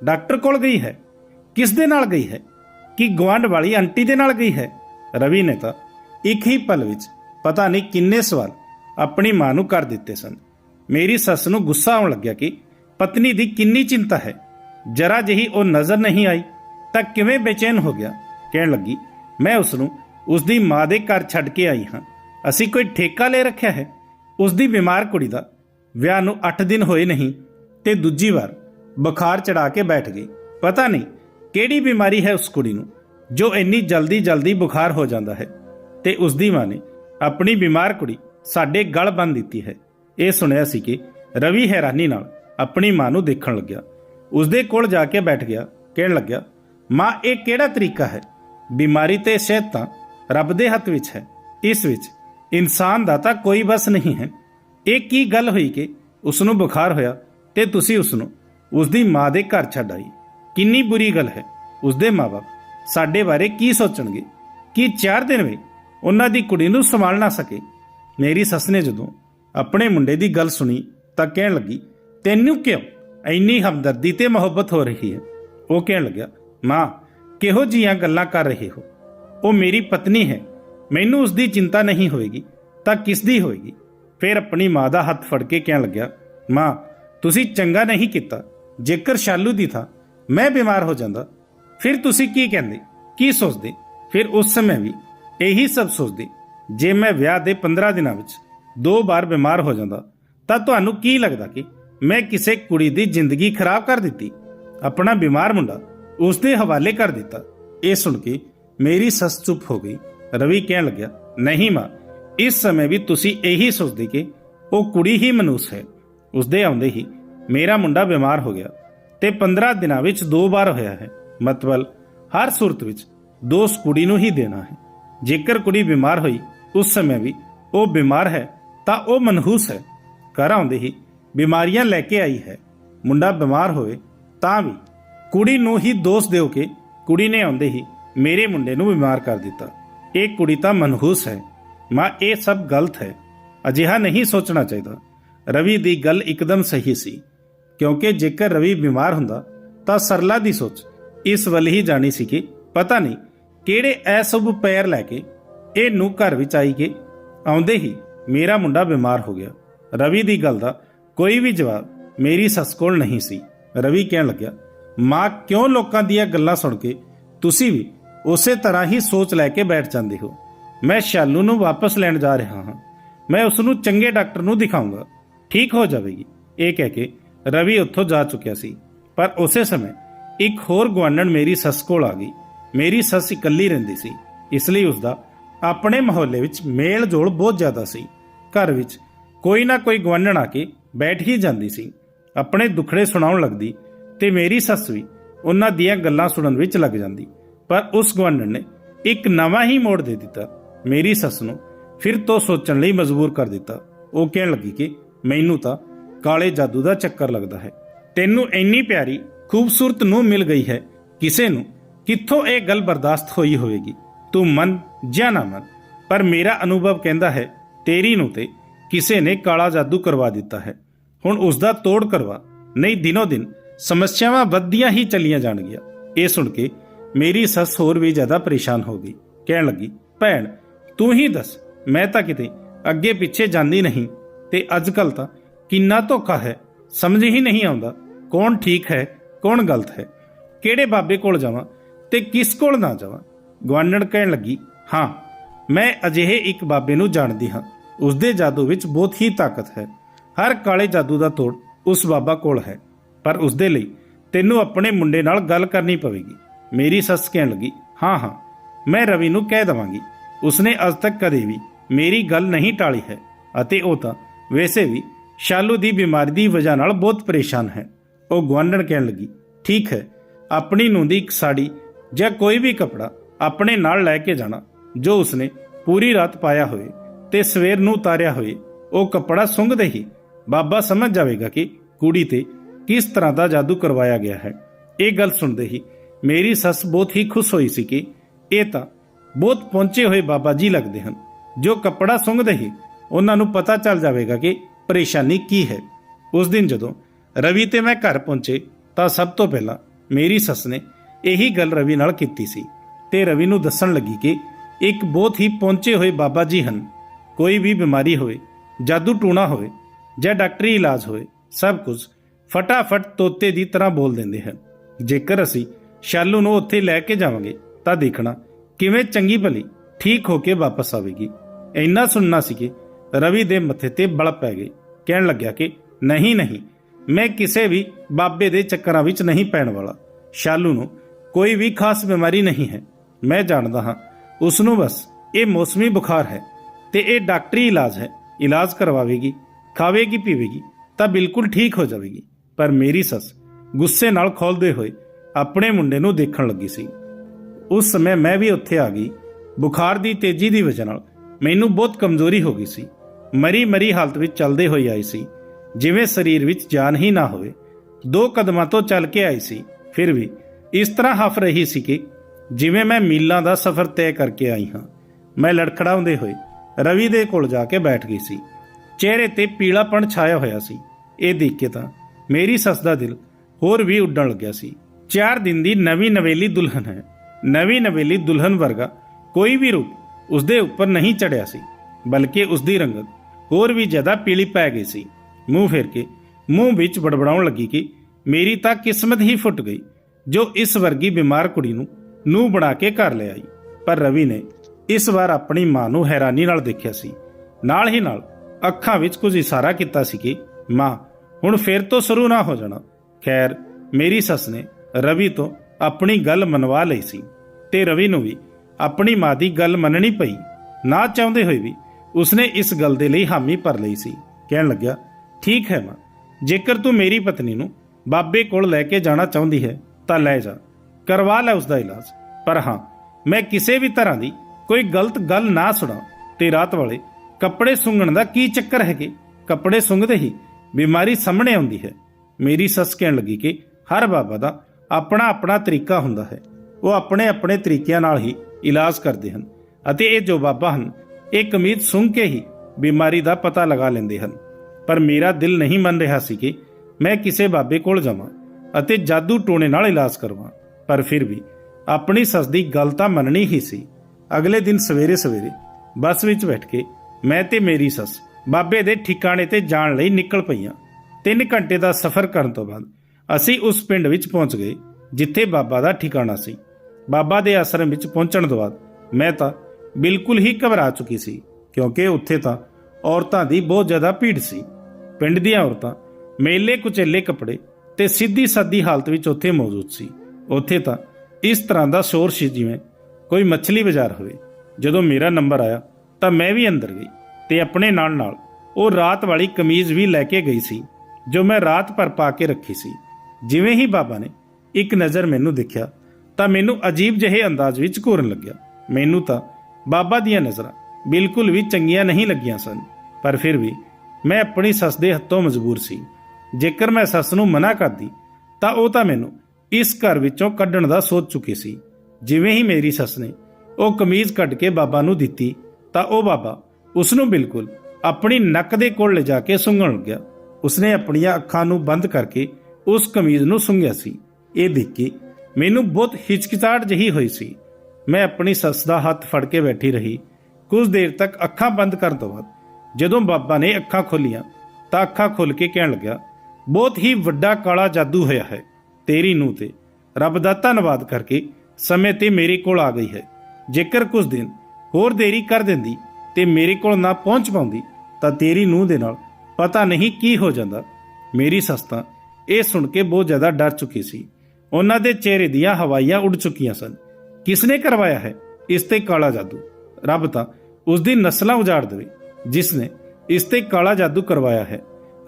ਡਾਕਟਰ ਕੋਲ ਗਈ ਹੈ? ਕਿਸ ਦੇ ਨਾਲ ਗਈ ਹੈ? ਕੀ ਗਵਾਂਢ ਵਾਲੀ ਆਂਟੀ ਦੇ ਨਾਲ ਗਈ ਹੈ? ਰਵੀ ਨੇ ਤਾਂ ਇੱਕ ਹੀ ਪਲ ਵਿੱਚ ਪਤਾ ਨਹੀਂ ਕਿੰਨੇ ਸਵਾਲ ਆਪਣੀ ਮਾਂ ਨੂੰ ਕਰ ਦਿੱਤੇ ਸਨ। ਮੇਰੀ ਸੱਸ ਨੂੰ ਗੁੱਸਾ ਆਉਣ ਲੱਗਿਆ ਕਿ ਪਤਨੀ ਦੀ ਕਿੰਨੀ ਚਿੰਤਾ ਹੈ? ਜਰਾ ਜਿਹੀ ਉਹ ਨਜ਼ਰ ਨਹੀਂ ਆਈ, ਤਾਂ ਕਿਵੇਂ ਬੇਚੈਨ ਹੋ ਗਿਆ? ਕਹਿਣ ਲੱਗੀ, ਮੈਂ ਉਸ ਨੂੰ ਉਸ ਦੀ ਮਾਂ ਦੇ ਘਰ ਛੱਡ ਕੇ ਆਈ ਹਾਂ। ਅਸੀਂ ਕੋਈ ਠੇਕਾ ਲੈ ਰੱਖਿਆ ਹੈ? ਉਸ ਦੀ ਬਿਮਾਰ ਕੁੜੀ ਦਾ ਵਿਆਹ ਨੂੰ 8 ਦਿਨ ਹੋਏ ਨਹੀਂ, ਤੇ ਦੂਜੀ ਵਾਰ ਬੁਖਾਰ ਚੜਾ ਕੇ ਬੈਠ ਗਈ। ਪਤਾ ਨਹੀਂ ਕਿਹੜੀ ਬਿਮਾਰੀ ਹੈ ਉਸ ਕੁੜੀ ਨੂੰ, ਜੋ ਇੰਨੀ ਜਲਦੀ ਜਲਦੀ ਬੁਖਾਰ ਹੋ ਜਾਂਦਾ ਹੈ। ਤੇ ਉਸ ਦੀ ਮਾਂ ਨੇ ਆਪਣੀ ਬਿਮਾਰ ਕੁੜੀ ਸਾਡੇ ਗਲ ਬੰਨ ਦਿੱਤੀ ਹੈ। ਇਹ ਸੁਣਿਆ ਸੀ ਕਿ ਰਵੀ ਹੈਰਾਨੀ ਨਾਲ ਆਪਣੀ ਮਾਂ ਨੂੰ ਦੇਖਣ ਲੱਗਿਆ। ਉਸਦੇ ਕੋਲ ਜਾ ਕੇ ਬੈਠ ਗਿਆ, ਕਹਿਣ ਲੱਗਿਆ, ਮਾਂ, ਇਹ ਕਿਹੜਾ ਤਰੀਕਾ ਹੈ? ਬਿਮਾਰੀ ਤੇ ਸਿਹਤ ਤਾਂ ਰੱਬ ਦੇ ਹੱਥ ਵਿੱਚ ਹੈ। ਇਸ ਵਿੱਚ ਇਨਸਾਨ ਦਾ ਤਾਂ ਕੋਈ ਬਸ ਨਹੀਂ ਹੈ। ਇਹ ਕੀ ਗੱਲ ਹੋਈ ਕਿ ਉਸ ਨੂੰ ਬੁਖਾਰ ਹੋਇਆ ਤੇ ਤੁਸੀਂ ਉਸ ਨੂੰ ਉਸ ਦੀ ਮਾਂ ਦੇ ਘਰ ਛੱਡ ਆਈ? ਕਿੰਨੀ ਬੁਰੀ ਗੱਲ ਹੈ। ਉਸ ਦੇ ਮਾਪੇ ਸਾਡੇ ਬਾਰੇ ਕੀ ਸੋਚਣਗੇ? ਕਿ 4 ਦਿਨ ਵਿੱਚ ਉਹਨਾਂ ਦੀ ਕੁੜੀ ਨੂੰ ਸੰਭਾਲ ਨਾ ਸਕੇ? ਮੇਰੀ ਸੱਸ ਨੇ ਜਦੋਂ ਆਪਣੇ ਮੁੰਡੇ ਦੀ ਗੱਲ ਸੁਣੀ ਤਾਂ ਕਹਿਣ ਲੱਗੀ ਤੈਨੂੰ ਕਿਉਂ ਇੰਨੀ ਹਮਦਰਦੀ ਤੇ ਮੁਹੱਬਤ ਹੋ ਰਹੀ ਹੈ? ਉਹ ਕਹਿਣ ਲੱਗਿਆ, ਮਾਂ, ਕਿਹੋ ਜੀਆਂ ਗੱਲਾਂ ਕਰ ਰਹੇ ਹੋ? ਉਹ ਮੇਰੀ ਪਤਨੀ ਹੈ, ਮੈਨੂੰ ਉਸ ਦੀ ਚਿੰਤਾ ਨਹੀਂ ਹੋਏਗੀ, ਤਾਂ ਕਿਸ ਦੀ ਹੋਏਗੀ? ਫਿਰ ਆਪਣੀ ਮਾਂ ਦਾ ਹੱਥ ਫੜ ਕੇ ਕਹਿਣ ਲੱਗਿਆ, ਮਾਂ, ਤੁਸੀਂ ਚੰਗਾ ਨਹੀਂ ਕੀਤਾ, ਜੇਕਰ ਸ਼ਾਲੂ ਦੀ ਥਾਂ ਮੈਂ ਬਿਮਾਰ ਹੋ ਜਾਂਦਾ, ਫਿਰ ਤੁਸੀਂ ਕੀ ਕਹਿੰਦੇ, ਕੀ ਸੋਚਦੇ? ਫਿਰ ਉਸ ਸਮੇਂ ਵੀ ਇਹੀ ਸਭ ਸੋਚਦੇ, ਜੇ ਮੈਂ ਵਿਆਹ ਦੇ 15 ਦਿਨਾਂ ਵਿੱਚ ਦੋ ਵਾਰ ਬਿਮਾਰ ਹੋ ਜਾਂਦਾ, ਤਾਂ ਤੁਹਾਨੂੰ ਕੀ ਲੱਗਦਾ ਕਿ ਮੈਂ ਕਿਸੇ ਕੁੜੀ ਦੀ ਜ਼ਿੰਦਗੀ ਖਰਾਬ ਕਰ ਦਿੱਤੀ। ਆਪਣਾ ਬਿਮਾਰ ਮੁੰਡਾ ਉਸ ਦੇ ਹਵਾਲੇ ਕਰ ਦਿੱਤਾ। ਇਹ ਸੁਣ ਕੇ ਮੇਰੀ ਸੱਸ ਚੁੱਪ ਹੋ ਗਈ। ਰਵੀ ਕਹਿਣ ਲੱਗਿਆ, ਨਹੀਂ ਮਾਂ, ਇਸ ਸਮੇਂ ਵੀ ਤੁਸੀਂ ਇਹੀ ਸੋਚਦੇ ਕਿ ਉਹ ਕੁੜੀ ਹੀ ਮਨੂਸ ਹੈ। ਉਸ ਦੇ ਆਉਂਦੇ ਹੀ ਮੇਰਾ ਮੁੰਡਾ ਬਿਮਾਰ ਹੋ ਗਿਆ ਤੇ 15 ਦਿਨਾਂ ਵਿੱਚ ਦੋ ਵਾਰ ਹੋਇਆ ਹੈ। ਮਤਲਬ ਹਰ ਸੂਰਤ ਵਿੱਚ ਦੋ ਕੁੜੀ ਨੂੰ ਹੀ ਦੇਣਾ ਹੈ। ਜੇਕਰ ਕੁੜੀ ਬਿਮਾਰ ਹੋਈ, ਉਸ ਸਮੇਂ ਵੀ ਉਹ ਬਿਮਾਰ ਹੈ ਤਾਂ ਉਹ ਮਨਹੂਸ ਹੈ। ਘਰ ਆਉਂਦੇ ਹੀ ਬਿਮਾਰੀਆਂ ਲੈ ਕੇ ਆਈ ਹੈ। ਮੁੰਡਾ ਬਿਮਾਰ ਹੋਵੇ ਤਾਂ ਵੀ ਕੁੜੀ ਨੂੰ ਹੀ ਦੋਸ਼ ਦਿਓ ਕਿ ਕੁੜੀ ਨੇ ਆਉਂਦੇ ਹੀ ਮੇਰੇ ਮੁੰਡੇ ਨੂੰ ਬਿਮਾਰ ਕਰ ਦਿੱਤਾ। ਇਹ ਕੁੜੀ ਤਾਂ ਮਨਹੂਸ ਹੈ। ਮਾਂ, ਇਹ ਸਭ ਗਲਤ ਹੈ। ਅਜਿਹਾ ਨਹੀਂ ਸੋਚਣਾ ਚਾਹੀਦਾ। ਰਵੀ ਦੀ ਗੱਲ ਇੱਕਦਮ ਸਹੀ ਸੀ। ਕਿਉਂਕਿ ਜੇਕਰ ਰਵੀ ਬਿਮਾਰ ਹੁੰਦਾ ਤਾਂ ਸਰਲਾ ਦੀ ਸੋਚ ਇਸ ਵੱਲ ਹੀ ਜਾਣੀ ਸੀ ਕਿ ਪਤਾ ਨਹੀਂ ਕਿਹੜੇ ਐਸਬ ਪੈਰ ਲੈ ਕੇ ਇਹ ਨੂੰ ਘਰ ਵਿੱਚ ਆਈ ਕਿ ਆਉਂਦੇ ਹੀ ਮੇਰਾ ਮੁੰਡਾ ਬਿਮਾਰ ਹੋ ਗਿਆ। ਰਵੀ ਦੀ ਗੱਲ ਦਾ ਕੋਈ ਵੀ ਜਵਾਬ ਮੇਰੀ ਸੱਸ ਕੋਲ ਨਹੀਂ ਸੀ। ਰਵੀ ਕਹਿਣ ਲੱਗਿਆ, ਮਾਂ, ਕਿਉਂ ਲੋਕਾਂ ਦੀਆਂ ਗੱਲਾਂ ਸੁਣ ਕੇ ਤੁਸੀਂ ਵੀ ਉਸੇ ਤਰ੍ਹਾਂ ਹੀ ਸੋਚ ਲੈ ਕੇ ਬੈਠ ਜਾਂਦੇ ਹੋ? ਮੈਂ ਸ਼ਾਲੂ ਨੂੰ ਵਾਪਸ ਲੈਣ ਜਾ ਰਿਹਾ ਹਾਂ। ਮੈਂ ਉਸ ਨੂੰ ਚੰਗੇ ਡਾਕਟਰ ਨੂੰ ਦਿਖਾਉਂਗਾ। ਠੀਕ ਹੋ ਜਾਵੇਗੀ। ਇਹ ਕਹਿ ਕੇ ਰਵੀ ਉੱਥੋਂ ਜਾ ਚੁੱਕਿਆ ਸੀ। ਪਰ ਉਸੇ ਸਮੇਂ ਇੱਕ ਹੋਰ ਗਵਾਂਢਣ ਮੇਰੀ ਸੱਸ ਕੋਲ ਆ ਗਈ। ਮੇਰੀ ਸੱਸ ਇਕੱਲੀ ਰਹਿੰਦੀ ਸੀ। ਇਸ ਲਈ ਉਸ ਦਾ ਆਪਣੇ ਮੁਹੱਲੇ ਵਿੱਚ ਮੇਲ ਜੋਲ ਬਹੁਤ ਜ਼ਿਆਦਾ ਸੀ। ਘਰ ਵਿੱਚ ਕੋਈ ਨਾ ਕੋਈ ਗਵਾਂਢਣ ਆ ਕੇ ਬੈਠ ਹੀ ਜਾਂਦੀ ਸੀ। ਆਪਣੇ ਦੁੱਖੜੇ ਸੁਣਾਉਣ ਲੱਗਦੀ ਤੇ ਮੇਰੀ ਸੱਸ ਵੀ ਉਹਨਾਂ ਦੀਆਂ ਗੱਲਾਂ ਸੁਣਨ ਵਿੱਚ ਲੱਗ ਜਾਂਦੀ। ਪਰ ਉਸ ਗਵਰਨਰ ਨੇ ਇੱਕ ਨਵਾਂ ਹੀ ਮੋੜ ਦੇ ਦਿੱਤਾ। ਮੇਰੀ ਸੱਸ ਨੂੰ ਫਿਰ ਤੋਂ ਸੋਚਣ ਲਈ ਮਜਬੂਰ ਕਰ ਦਿੱਤਾ। ਉਹ ਕਹਿਣ ਲੱਗੀ ਕਿ ਮੈਨੂੰ ਤਾਂ ਕਾਲੇ ਜਾਦੂ ਦਾ ਚੱਕਰ ਲੱਗਦਾ ਹੈ। ਤੈਨੂੰ ਇੰਨੀ ਪਿਆਰੀ, ਖੂਬਸੂਰਤ ਨੂੰ ਮਿਲ ਗਈ ਹੈ। ਕਿਸੇ ਨੂੰ ਕਿੱਥੋਂ ਇਹ ਗੱਲ ਬਰਦਾਸ਼ਤ ਹੋਈ ਹੋਵੇਗੀ? ਤੂੰ ਮੰਨ ਜਾਂ ਨਾ ਮੰਨ, ਪਰ ਮੇਰਾ ਅਨੁਭਵ ਕਹਿੰਦਾ ਹੈ, ਤੇਰੀ ਨੂੰ ਤੇ ਕਿਸੇ ਨੇ ਕਾਲਾ ਜਾਦੂ ਕਰਵਾ ਦਿੱਤਾ ਹੈ। ਹੁਣ ਉਸ ਦਾ ਤੋੜ ਕਰਵਾ। ਨਹੀਂ, ਦਿਨੋ ਦਿਨ ਸਮੱਸਿਆਵਾਂ ਵੱਧਦੀਆਂ ਹੀ ਚੱਲੀਆਂ ਜਾਣਗੀਆਂ। ਇਹ ਸੁਣ ਕੇ ਮੇਰੀ ਸੱਸ ਹੋਰ ਵੀ ਜ਼ਿਆਦਾ ਪਰੇਸ਼ਾਨ ਹੋ ਗਈ। ਕਹਿਣ ਲੱਗੀ, ਭੈਣ, ਤੂੰ ਹੀ ਦੱਸ, ਮੈਂ ਤਾਂ ਕਿਤੇ ਅੱਗੇ ਪਿੱਛੇ ਜਾਂਦੀ ਨਹੀਂ। ਤੇ ਅੱਜ ਕੱਲ ਤਾਂ ਕਿੰਨਾ ਧੋਖਾ ਹੈ, ਸਮਝ ਹੀ ਨਹੀਂ ਆਉਂਦਾ। ਕੌਣ ਠੀਕ ਹੈ, ਕੌਣ ਗਲਤ ਹੈ? ਕਿਹੜੇ ਬਾਬੇ ਕੋਲ ਜਾਵਾਂ ਤੇ ਕਿਸ ਕੋਲ ਨਾ ਜਾਵਾਂ? ਗਵਾਂਢਣ ਕਹਿਣ ਲੱਗੀ, ਹਾਂ, ਮੈਂ ਅਜਿਹੇ ਇੱਕ ਬਾਬੇ ਨੂੰ ਜਾਣਦੀ ਹਾਂ। ਉਸ ਦੇ ਜਾਦੂ ਵਿੱਚ ਬਹੁਤ ਹੀ ਤਾਕਤ ਹੈ। ਹਰ ਕਾਲੇ ਜਾਦੂ ਦਾ ਤੋੜ ਉਸ ਬਾਬਾ ਕੋਲ ਹੈ, ਪਰ ਉਸ ਦੇ ਲਈ ਤੈਨੂੰ ਆਪਣੇ ਮੁੰਡੇ ਨਾਲ ਗੱਲ ਕਰਨੀ ਪਵੇਗੀ। ਮੇਰੀ ਸੱਸ ਕਹਿਣ ਲੱਗੀ, ਹਾਂ ਹਾਂ, ਮੈਂ ਰਵੀ ਨੂੰ ਕਹਿ ਦਵਾਂਗੀ। ਉਸਨੇ ਅਜ ਤੱਕ ਕਦੇ ਵੀ ਮੇਰੀ ਗੱਲ ਨਹੀਂ ਟਾਲੀ ਹੈ ਅਤੇ ਉਹ ਤਾਂ ਵੈਸੇ ਵੀ ਸ਼ਾਲੂ ਦੀ ਬਿਮਾਰੀ ਦੀ ਵਜ੍ਹਾ ਨਾਲ ਬਹੁਤ ਪਰੇਸ਼ਾਨ ਹੈ। ਉਹ ਗਵਾਂਢਣ ਕਹਿਣ ਲੱਗੀ, ਠੀਕ ਹੈ, ਆਪਣੀ ਨੂੰ ਦੀ ਇੱਕ ਸਾੜੀ ਜਾਂ ਕੋਈ ਵੀ ਕਪੜਾ ਆਪਣੇ ਨਾਲ ਲੈ ਕੇ ਜਾਣਾ, ਜੋ ਉਸਨੇ ਪੂਰੀ ਰਾਤ ਪਾਇਆ ਹੋਵੇ ਤੇ ਸਵੇਰ ਨੂੰ ਉਤਾਰਿਆ ਹੋਵੇ, ਉਹ ਕਪੜਾ ਸੁੰਘਦੇ ਹੀ ਬਾਬਾ ਸਮਝ ਜਾਵੇਗਾ ਕਿ ਕੁੜੀ ਤੇ ਕਿਸ ਤਰ੍ਹਾਂ ਦਾ ਜਾਦੂ ਕਰਵਾਇਆ ਗਿਆ ਹੈ। ਇਹ ਗੱਲ ਸੁਣਦੇ ਹੀ ਮੇਰੀ ਸੱਸ ਬਹੁਤ ਹੀ ਖੁਸ਼ ਹੋਈ ਸੀ ਕਿ ਇਹ ਤਾਂ ਬਹੁਤ ਪਹੁੰਚੇ ਹੋਏ ਬਾਬਾ ਜੀ ਲੱਗਦੇ ਹਨ। ਜੋ ਕੱਪੜਾ ਸੁੰਘਦੇ ਹੀ ਉਹਨਾਂ ਨੂੰ ਪਤਾ ਚੱਲ ਜਾਵੇਗਾ ਕਿ ਪਰੇਸ਼ਾਨੀ ਕੀ ਹੈ। ਉਸ ਦਿਨ ਜਦੋਂ ਰਵੀ ਤੇ ਮੈਂ ਘਰ ਪਹੁੰਚੇ ਤਾਂ ਸਭ ਤੋਂ ਪਹਿਲਾਂ ਮੇਰੀ ਸੱਸ ਨੇ ਇਹੀ ਗੱਲ ਰਵੀ ਨਾਲ ਕੀਤੀ ਸੀ ਤੇ ਰਵੀ ਨੂੰ ਦੱਸਣ ਲੱਗੀ ਕਿ ਇੱਕ ਬਹੁਤ ਹੀ ਪਹੁੰਚੇ ਹੋਏ ਬਾਬਾ ਜੀ ਹਨ। ਕੋਈ ਵੀ ਬਿਮਾਰੀ ਹੋਵੇ, ਜਾਦੂ ਟੂਣਾ ਹੋਵੇ ਜਾਂ ਡਾਕਟਰੀ ਇਲਾਜ ਹੋਵੇ ਸਭ ਕੁਝ ਫਟਾਫਟ ਤੋਤੇ ਦੀ ਤਰ੍ਹਾਂ ਬੋਲ ਦਿੰਦੇ ਹਨ। ਜੇਕਰ ਅਸੀਂ ਸ਼ਾਲੂ ਨੂੰ ਉੱਥੇ ਲੈ ਕੇ ਜਾਵਾਂਗੇ, ਤਾਂ ਦੇਖਣਾ ਕਿਵੇਂ ਚੰਗੀ ਭਲੀ ਠੀਕ ਹੋ ਕੇ ਵਾਪਸ ਆਵੇਗੀ। ਇੰਨਾ ਸੁਣਨਾ ਸੀ ਕਿ ਰਵੀ ਦੇ ਮੱਥੇ ਤੇ ਬਲ ਪੈ ਗਈ ਕਹਿਣ ਲੱਗਿਆ ਕਿ, ਨਹੀਂ ਨਹੀਂ, ਮੈਂ ਕਿਸੇ ਵੀ ਬਾਬੇ ਦੇ ਚੱਕਰਾਂ ਵਿੱਚ ਨਹੀਂ ਪੈਣ ਵਾਲਾ। ਸ਼ਾਲੂ ਨੂੰ ਕੋਈ ਵੀ ਖਾਸ ਬਿਮਾਰੀ ਨਹੀਂ ਹੈ। ਮੈਂ ਜਾਣਦਾ ਹਾਂ ਉਸ ਨੂੰ ਬਸ ਇਹ ਮੌਸਮੀ ਬੁਖਾਰ ਹੈ ਤੇ ਇਹ ਡਾਕਟਰੀ ਇਲਾਜ ਹੈ। ਇਲਾਜ ਕਰਵਾਵੇਗੀ। ਖਾਵੇਗੀ, ਪੀਵੇਗੀ, ਤਾਂ ਬਿਲਕੁਲ ਠੀਕ ਹੋ ਜਾਵੇਗੀ। ਪਰ ਮੇਰੀ ਸੱਸ ਗੁੱਸੇ ਨਾਲ ਖੋਲਦੇ ਹੋਏ ਆਪਣੇ ਮੁੰਡੇ ਨੂੰ ਦੇਖਣ ਲੱਗੀ ਸੀ। ਉਸ ਸਮੇਂ ਮੈਂ ਵੀ ਉੱਥੇ ਆ ਗਈ। ਬੁਖਾਰ ਦੀ ਤੇਜ਼ੀ ਦੀ ਵਜ੍ਹਾ ਨਾਲ ਮੈਨੂੰ ਬਹੁਤ ਕਮਜ਼ੋਰੀ ਹੋ ਗਈ ਸੀ। ਮਰੀ ਮਰੀ ਹਾਲਤ ਵਿੱਚ ਚੱਲਦੇ ਹੋਏ ਆਈ ਸੀ। ਜਿਵੇਂ ਸਰੀਰ ਵਿੱਚ ਜਾਨ ਹੀ ਨਾ ਹੋਵੇ, ਦੋ ਕਦਮਾਂ ਤੋਂ ਚੱਲ ਕੇ ਆਈ ਸੀ। ਫਿਰ ਵੀ ਇਸ ਤਰ੍ਹਾਂ ਹਫ ਰਹੀ ਸੀ ਕਿ ਜਿਵੇਂ ਮੈਂ ਮੀਲਾਂ ਦਾ ਸਫ਼ਰ ਤੈਅ ਕਰਕੇ ਆਈ ਹਾਂ। ਮੈਂ ਲੜਖੜਾਉਂਦੇ ਹੋਏ ਰਵੀ ਦੇ ਕੋਲ ਜਾ ਕੇ ਬੈਠ ਗਈ ਸੀ। ਚਿਹਰੇ ਤੇ ਪੀਲਾਪਣ ਛਾਇਆ ਹੋਇਆ ਸੀ। ਇਹ ਦੇਖ ਕੇ ਤਾਂ ਮੇਰੀ ਸੱਸ ਦਾ ਦਿਲ ਹੋਰ ਵੀ ਉੱਡਣ ਲੱਗਿਆ ਸੀ। ਚਾਰ ਦਿਨ ਦੀ ਨਵੀਂ ਨਵੇਲੀ ਦੁਲਹਨ ਹੈ। ਨਵੀਂ ਨਵੇਲੀ ਦੁਲਹਨ ਵਰਗਾ ਕੋਈ ਵੀ ਰੂਪ ਉਸਦੇ ਉੱਪਰ ਨਹੀਂ ਚੜਿਆ ਸੀ, ਬਲਕਿ ਉਸਦੀ ਰੰਗਤ ਹੋਰ ਵੀ ਜ਼ਿਆਦਾ ਪੀਲੀ ਪੈ ਗਈ ਸੀ। ਮੂੰਹ ਫੇਰ ਕੇ ਮੂੰਹ ਵਿੱਚ ਬੜਬੜਾਉਣ ਲੱਗੀ ਕਿ ਮੇਰੀ ਤਾਂ ਕਿਸਮਤ ਹੀ ਫੁੱਟ ਗਈ, ਜੋ ਇਸ ਵਰਗੀ ਬਿਮਾਰ ਕੁੜੀ ਨੂੰ ਨੂੰ ਬਣਾ ਕੇ ਘਰ ਲੈ ਆਈ। ਪਰ ਰਵੀ ਨੇ ਇਸ ਵਾਰ ਆਪਣੀ ਮਾਂ ਨੂੰ ਹੈਰਾਨੀ ਨਾਲ ਦੇਖਿਆ ਸੀ। ਨਾਲ ਹੀ ਨਾਲ ਅੱਖਾਂ ਵਿੱਚ ਕੁਝ ਇਸ਼ਾਰਾ ਕੀਤਾ ਸੀ ਕਿ, ਮਾਂ, ਹੁਣ ਫੇਰ ਤੋਂ ਸ਼ੁਰੂ ਨਾ ਹੋ ਜਾਣਾ। ਖੈਰ, ਮੇਰੀ ਸੱਸ ਨੇ ਰਵੀ ਤੋਂ ਆਪਣੀ ਗੱਲ ਮਨਵਾ ਲਈ ਸੀ ਤੇ ਰਵੀ ਨੂੰ ਵੀ ਆਪਣੀ ਮਾਂ ਦੀ ਗੱਲ ਮੰਨਣੀ ਪਈ। ਨਾ ਚਾਹੁੰਦੇ ਹੋਏ ਵੀ ਉਸਨੇ ਇਸ ਗੱਲ ਦੇ ਲਈ ਹਾਮੀ ਭਰ ਲਈ ਸੀ। ਕਹਿਣ ਲੱਗਿਆ, ਠੀਕ ਹੈ ਮਾਂ, ਜੇਕਰ ਤੂੰ ਮੇਰੀ ਪਤਨੀ ਨੂੰ ਬਾਬੇ ਕੋਲ ਲੈ ਕੇ ਜਾਣਾ ਚਾਹੁੰਦੀ ਹੈ, ਤਾਂ ਲੈ ਜਾ। ਕਰਵਾ ਲੈ ਉਸ ਦਾ ਇਲਾਜ। ਪਰ ਹਾਂ, ਮੈਂ ਕਿਸੇ ਵੀ ਤਰ੍ਹਾਂ ਦੀ ਕੋਈ ਗਲਤ ਗੱਲ ਨਾ ਸੁਣਾ ਤੇ ਰਾਤ ਵਾਲੇ ਕੱਪੜੇ ਸੁੰਘਣ ਦਾ ਕੀ ਚੱਕਰ ਹੈ ਕਿ ਕੱਪੜੇ ਸੁੰਘਦੇ ਹੀ ਬਿਮਾਰੀ ਸਾਹਮਣੇ ਆਉਂਦੀ ਹੈ। ਮੇਰੀ ਸੱਸ ਕਹਿਣ ਲੱਗੀ ਕਿ ਹਰ ਬਾਬਾ ਦਾ ਆਪਣਾ ਆਪਣਾ ਤਰੀਕਾ ਹੁੰਦਾ ਹੈ। ਉਹ ਆਪਣੇ ਆਪਣੇ ਤਰੀਕਿਆਂ ਨਾਲ ਹੀ ਇਲਾਜ ਕਰਦੇ ਹਨ ਅਤੇ ਇਹ ਜੋ ਬਾਬਾ ਹਨ, ਇਹ ਕਮੀਜ਼ ਸੁੰਘ ਕੇ ਹੀ ਬਿਮਾਰੀ ਦਾ ਪਤਾ ਲਗਾ ਲੈਂਦੇ ਹਨ। ਪਰ ਮੇਰਾ ਦਿਲ ਨਹੀਂ ਮੰਨ ਰਿਹਾ ਸੀ ਕਿ ਮੈਂ ਕਿਸੇ ਬਾਬੇ ਕੋਲ ਜਾਵਾਂ ਅਤੇ ਜਾਦੂ ਟੋਣੇ ਨਾਲ ਇਲਾਜ ਕਰਵਾਂ। ਪਰ ਫਿਰ ਵੀ ਆਪਣੀ ਸੱਸ ਦੀ ਗੱਲ ਤਾਂ ਮੰਨਣੀ ਹੀ ਸੀ। ਅਗਲੇ ਦਿਨ ਸਵੇਰੇ ਸਵੇਰੇ ਬੱਸ ਵਿੱਚ ਬੈਠ ਕੇ ਮੈਂ ਤੇ ਮੇਰੀ ਸੱਸ ਬਾਬੇ ਦੇ ਠਿਕਾਣੇ ਤੇ ਜਾਣ ਲਈ ਨਿਕਲ ਪਈਆਂ। 3 ਘੰਟੇ ਦਾ ਸਫ਼ਰ ਕਰਨ ਤੋਂ ਬਾਅਦ ਅਸੀਂ ਉਸ ਪਿੰਡ ਵਿੱਚ ਪਹੁੰਚ ਗਏ, ਜਿੱਥੇ ਬਾਬਾ ਦਾ ਠਿਕਾਣਾ ਸੀ। ਬਾਬਾ ਦੇ ਆਸ਼ਰਮ ਵਿੱਚ ਪਹੁੰਚਣ ਤੋਂ ਬਾਅਦ ਮੈਂ ਤਾਂ ਬਿਲਕੁਲ ਹੀ ਘਬਰਾ ਚੁੱਕੀ ਸੀ, ਕਿਉਂਕਿ ਉੱਥੇ ਤਾਂ ਔਰਤਾਂ ਦੀ ਬਹੁਤ ਜ਼ਿਆਦਾ ਭੀੜ ਸੀ। ਪਿੰਡ ਦੀਆਂ ਔਰਤਾਂ ਮੇਲੇ ਕੁਚੇਲੇ ਕੱਪੜੇ ਤੇ ਸਿੱਧੀ ਸਾਦੀ ਹਾਲਤ ਵਿੱਚ ਉੱਥੇ ਮੌਜੂਦ ਸੀ। ਉੱਥੇ ਤਾਂ ਇਸ ਤਰ੍ਹਾਂ ਦਾ ਸ਼ੋਰ ਸੀ ਜਿਵੇਂ ਕੋਈ ਮੱਛਲੀ ਬਾਜ਼ਾਰ ਹੋਵੇ। ਜਦੋਂ ਮੇਰਾ ਨੰਬਰ ਆਇਆ ਤਾਂ ਮੈਂ ਵੀ ਅੰਦਰ ਗਈ ਤੇ ਆਪਣੇ ਨਾਲ ਨਾਲ ਉਹ ਰਾਤ ਵਾਲੀ ਕਮੀਜ਼ ਵੀ ਲੈ ਕੇ ਗਈ ਸੀ, ਜੋ ਮੈਂ ਰਾਤ ਭਰ ਪਾ ਕੇ ਰੱਖੀ ਸੀ। ਜਿਵੇਂ ਹੀ ਬਾਬਾ ਨੇ ਇੱਕ ਨਜ਼ਰ ਮੈਨੂੰ ਦੇਖਿਆ, ਤਾਂ ਮੈਨੂੰ ਅਜੀਬ ਜਿਹੇ ਅੰਦਾਜ਼ ਵਿੱਚ ਘੂਰਨ ਲੱਗਿਆ। ਮੈਨੂੰ ਤਾਂ ਬਾਬਾ ਦੀਆਂ ਨਜ਼ਰਾਂ ਬਿਲਕੁਲ ਵੀ ਚੰਗੀਆਂ ਨਹੀਂ ਲੱਗੀਆਂ ਸਨ, ਪਰ ਫਿਰ ਵੀ ਮੈਂ ਆਪਣੀ ਸੱਸ ਦੇ ਹੱਥੋਂ ਮਜਬੂਰ ਸੀ। ਜੇਕਰ ਮੈਂ ਸੱਸ ਨੂੰ ਮਨਾ ਕਰਦੀ, ਤਾਂ ਉਹ ਤਾਂ ਮੈਨੂੰ ਇਸ ਘਰ ਵਿੱਚੋਂ ਕੱਢਣ ਦਾ ਸੋਚ ਚੁੱਕੀ ਸੀ। ਜਿਵੇਂ ਹੀ ਮੇਰੀ ਸੱਸ ਨੇ ਉਹ ਕਮੀਜ਼ ਕੱਢ ਕੇ ਬਾਬਾ ਨੂੰ ਦਿੱਤੀ ਤਾਂ ਉਹ ਬਾਬਾ ਉਸ ਨੂੰ ਬਿਲਕੁਲ ਆਪਣੀ ਨੱਕ ਦੇ ਕੋਲ ਲਿਜਾ ਕੇ ਸੁੰਘਣ ਲੱਗਿਆ। ਉਸਨੇ ਆਪਣੀਆਂ ਅੱਖਾਂ ਨੂੰ ਬੰਦ ਕਰਕੇ ਉਸ ਕਮੀਜ਼ ਨੂੰ ਸੁੰਘਿਆ ਸੀ। ਇਹ ਦੇਖ ਕੇ ਮੈਨੂੰ ਬਹੁਤ ਹਿਚਕਿਚਾਹਟ ਜਹੀ ਹੋਈ ਸੀ। ਮੈਂ ਆਪਣੀ ਸੱਸ ਦਾ ਹੱਥ ਫੜ ਕੇ ਬੈਠੀ ਰਹੀ। ਕੁਝ ਦੇਰ ਤੱਕ ਅੱਖਾਂ ਬੰਦ ਕਰਨ ਤੋਂ ਬਾਅਦ ਜਦੋਂ ਬਾਬਾ ਨੇ ਅੱਖਾਂ ਖੋਲੀਆਂ ਤਾਂ ਅੱਖਾਂ ਖੋਲ ਕੇ ਕਹਿਣ ਲੱਗਾ ਬਹੁਤ ਹੀ ਵੱਡਾ ਕਾਲਾ ਜਾਦੂ ਹੋਇਆ ਹੈ। ਤੇਰੀ ਨੂੰ ਤੇ ਰੱਬ ਦਾ ਧੰਨਵਾਦ ਕਰਕੇ ਸਮੇਂ ਤੇ ਮੇਰੇ ਕੋਲ ਆ ਗਈ ਹੈ। ਜੇਕਰ ਕੁਝ ਦਿਨ ਹੋਰ ਦੇਰੀ ਕਰ ਦਿੰਦੀ ਤੇ ਮੇਰੇ ਕੋਲ ਨਾ ਪਹੁੰਚ ਪਾਉਂਦੀ ਤਾਂ ਤੇਰੀ ਨੂੰਹ ਦੇ ਨਾਲ ਪਤਾ ਨਹੀਂ ਕੀ ਹੋ ਜਾਂਦਾ। ਮੇਰੀ ਸੱਸ ਤਾਂ ਇਹ ਸੁਣ ਕੇ ਬਹੁਤ ਜ਼ਿਆਦਾ ਡਰ ਚੁੱਕੀ ਸੀ। ਉਹਨਾਂ ਦੇ ਚਿਹਰੇ ਦੀਆਂ ਹਵਾਈਆਂ ਉੱਡ ਚੁੱਕੀਆਂ ਸਨ। ਕਿਸਨੇ ਕਰਵਾਇਆ ਹੈ? ਇਸ ਤੇ ਕਾਲਾ ਜਾਦੂ। ਰੱਬ ਤਾਂ ਉਸ ਦੀ ਨਸਲਾਂ ਉਜਾੜ ਦੇਵੇ ਜਿਸ ਨੇ ਇਸ ਤੇ ਕਾਲਾ ਜਾਦੂ ਕਰਵਾਇਆ ਹੈ।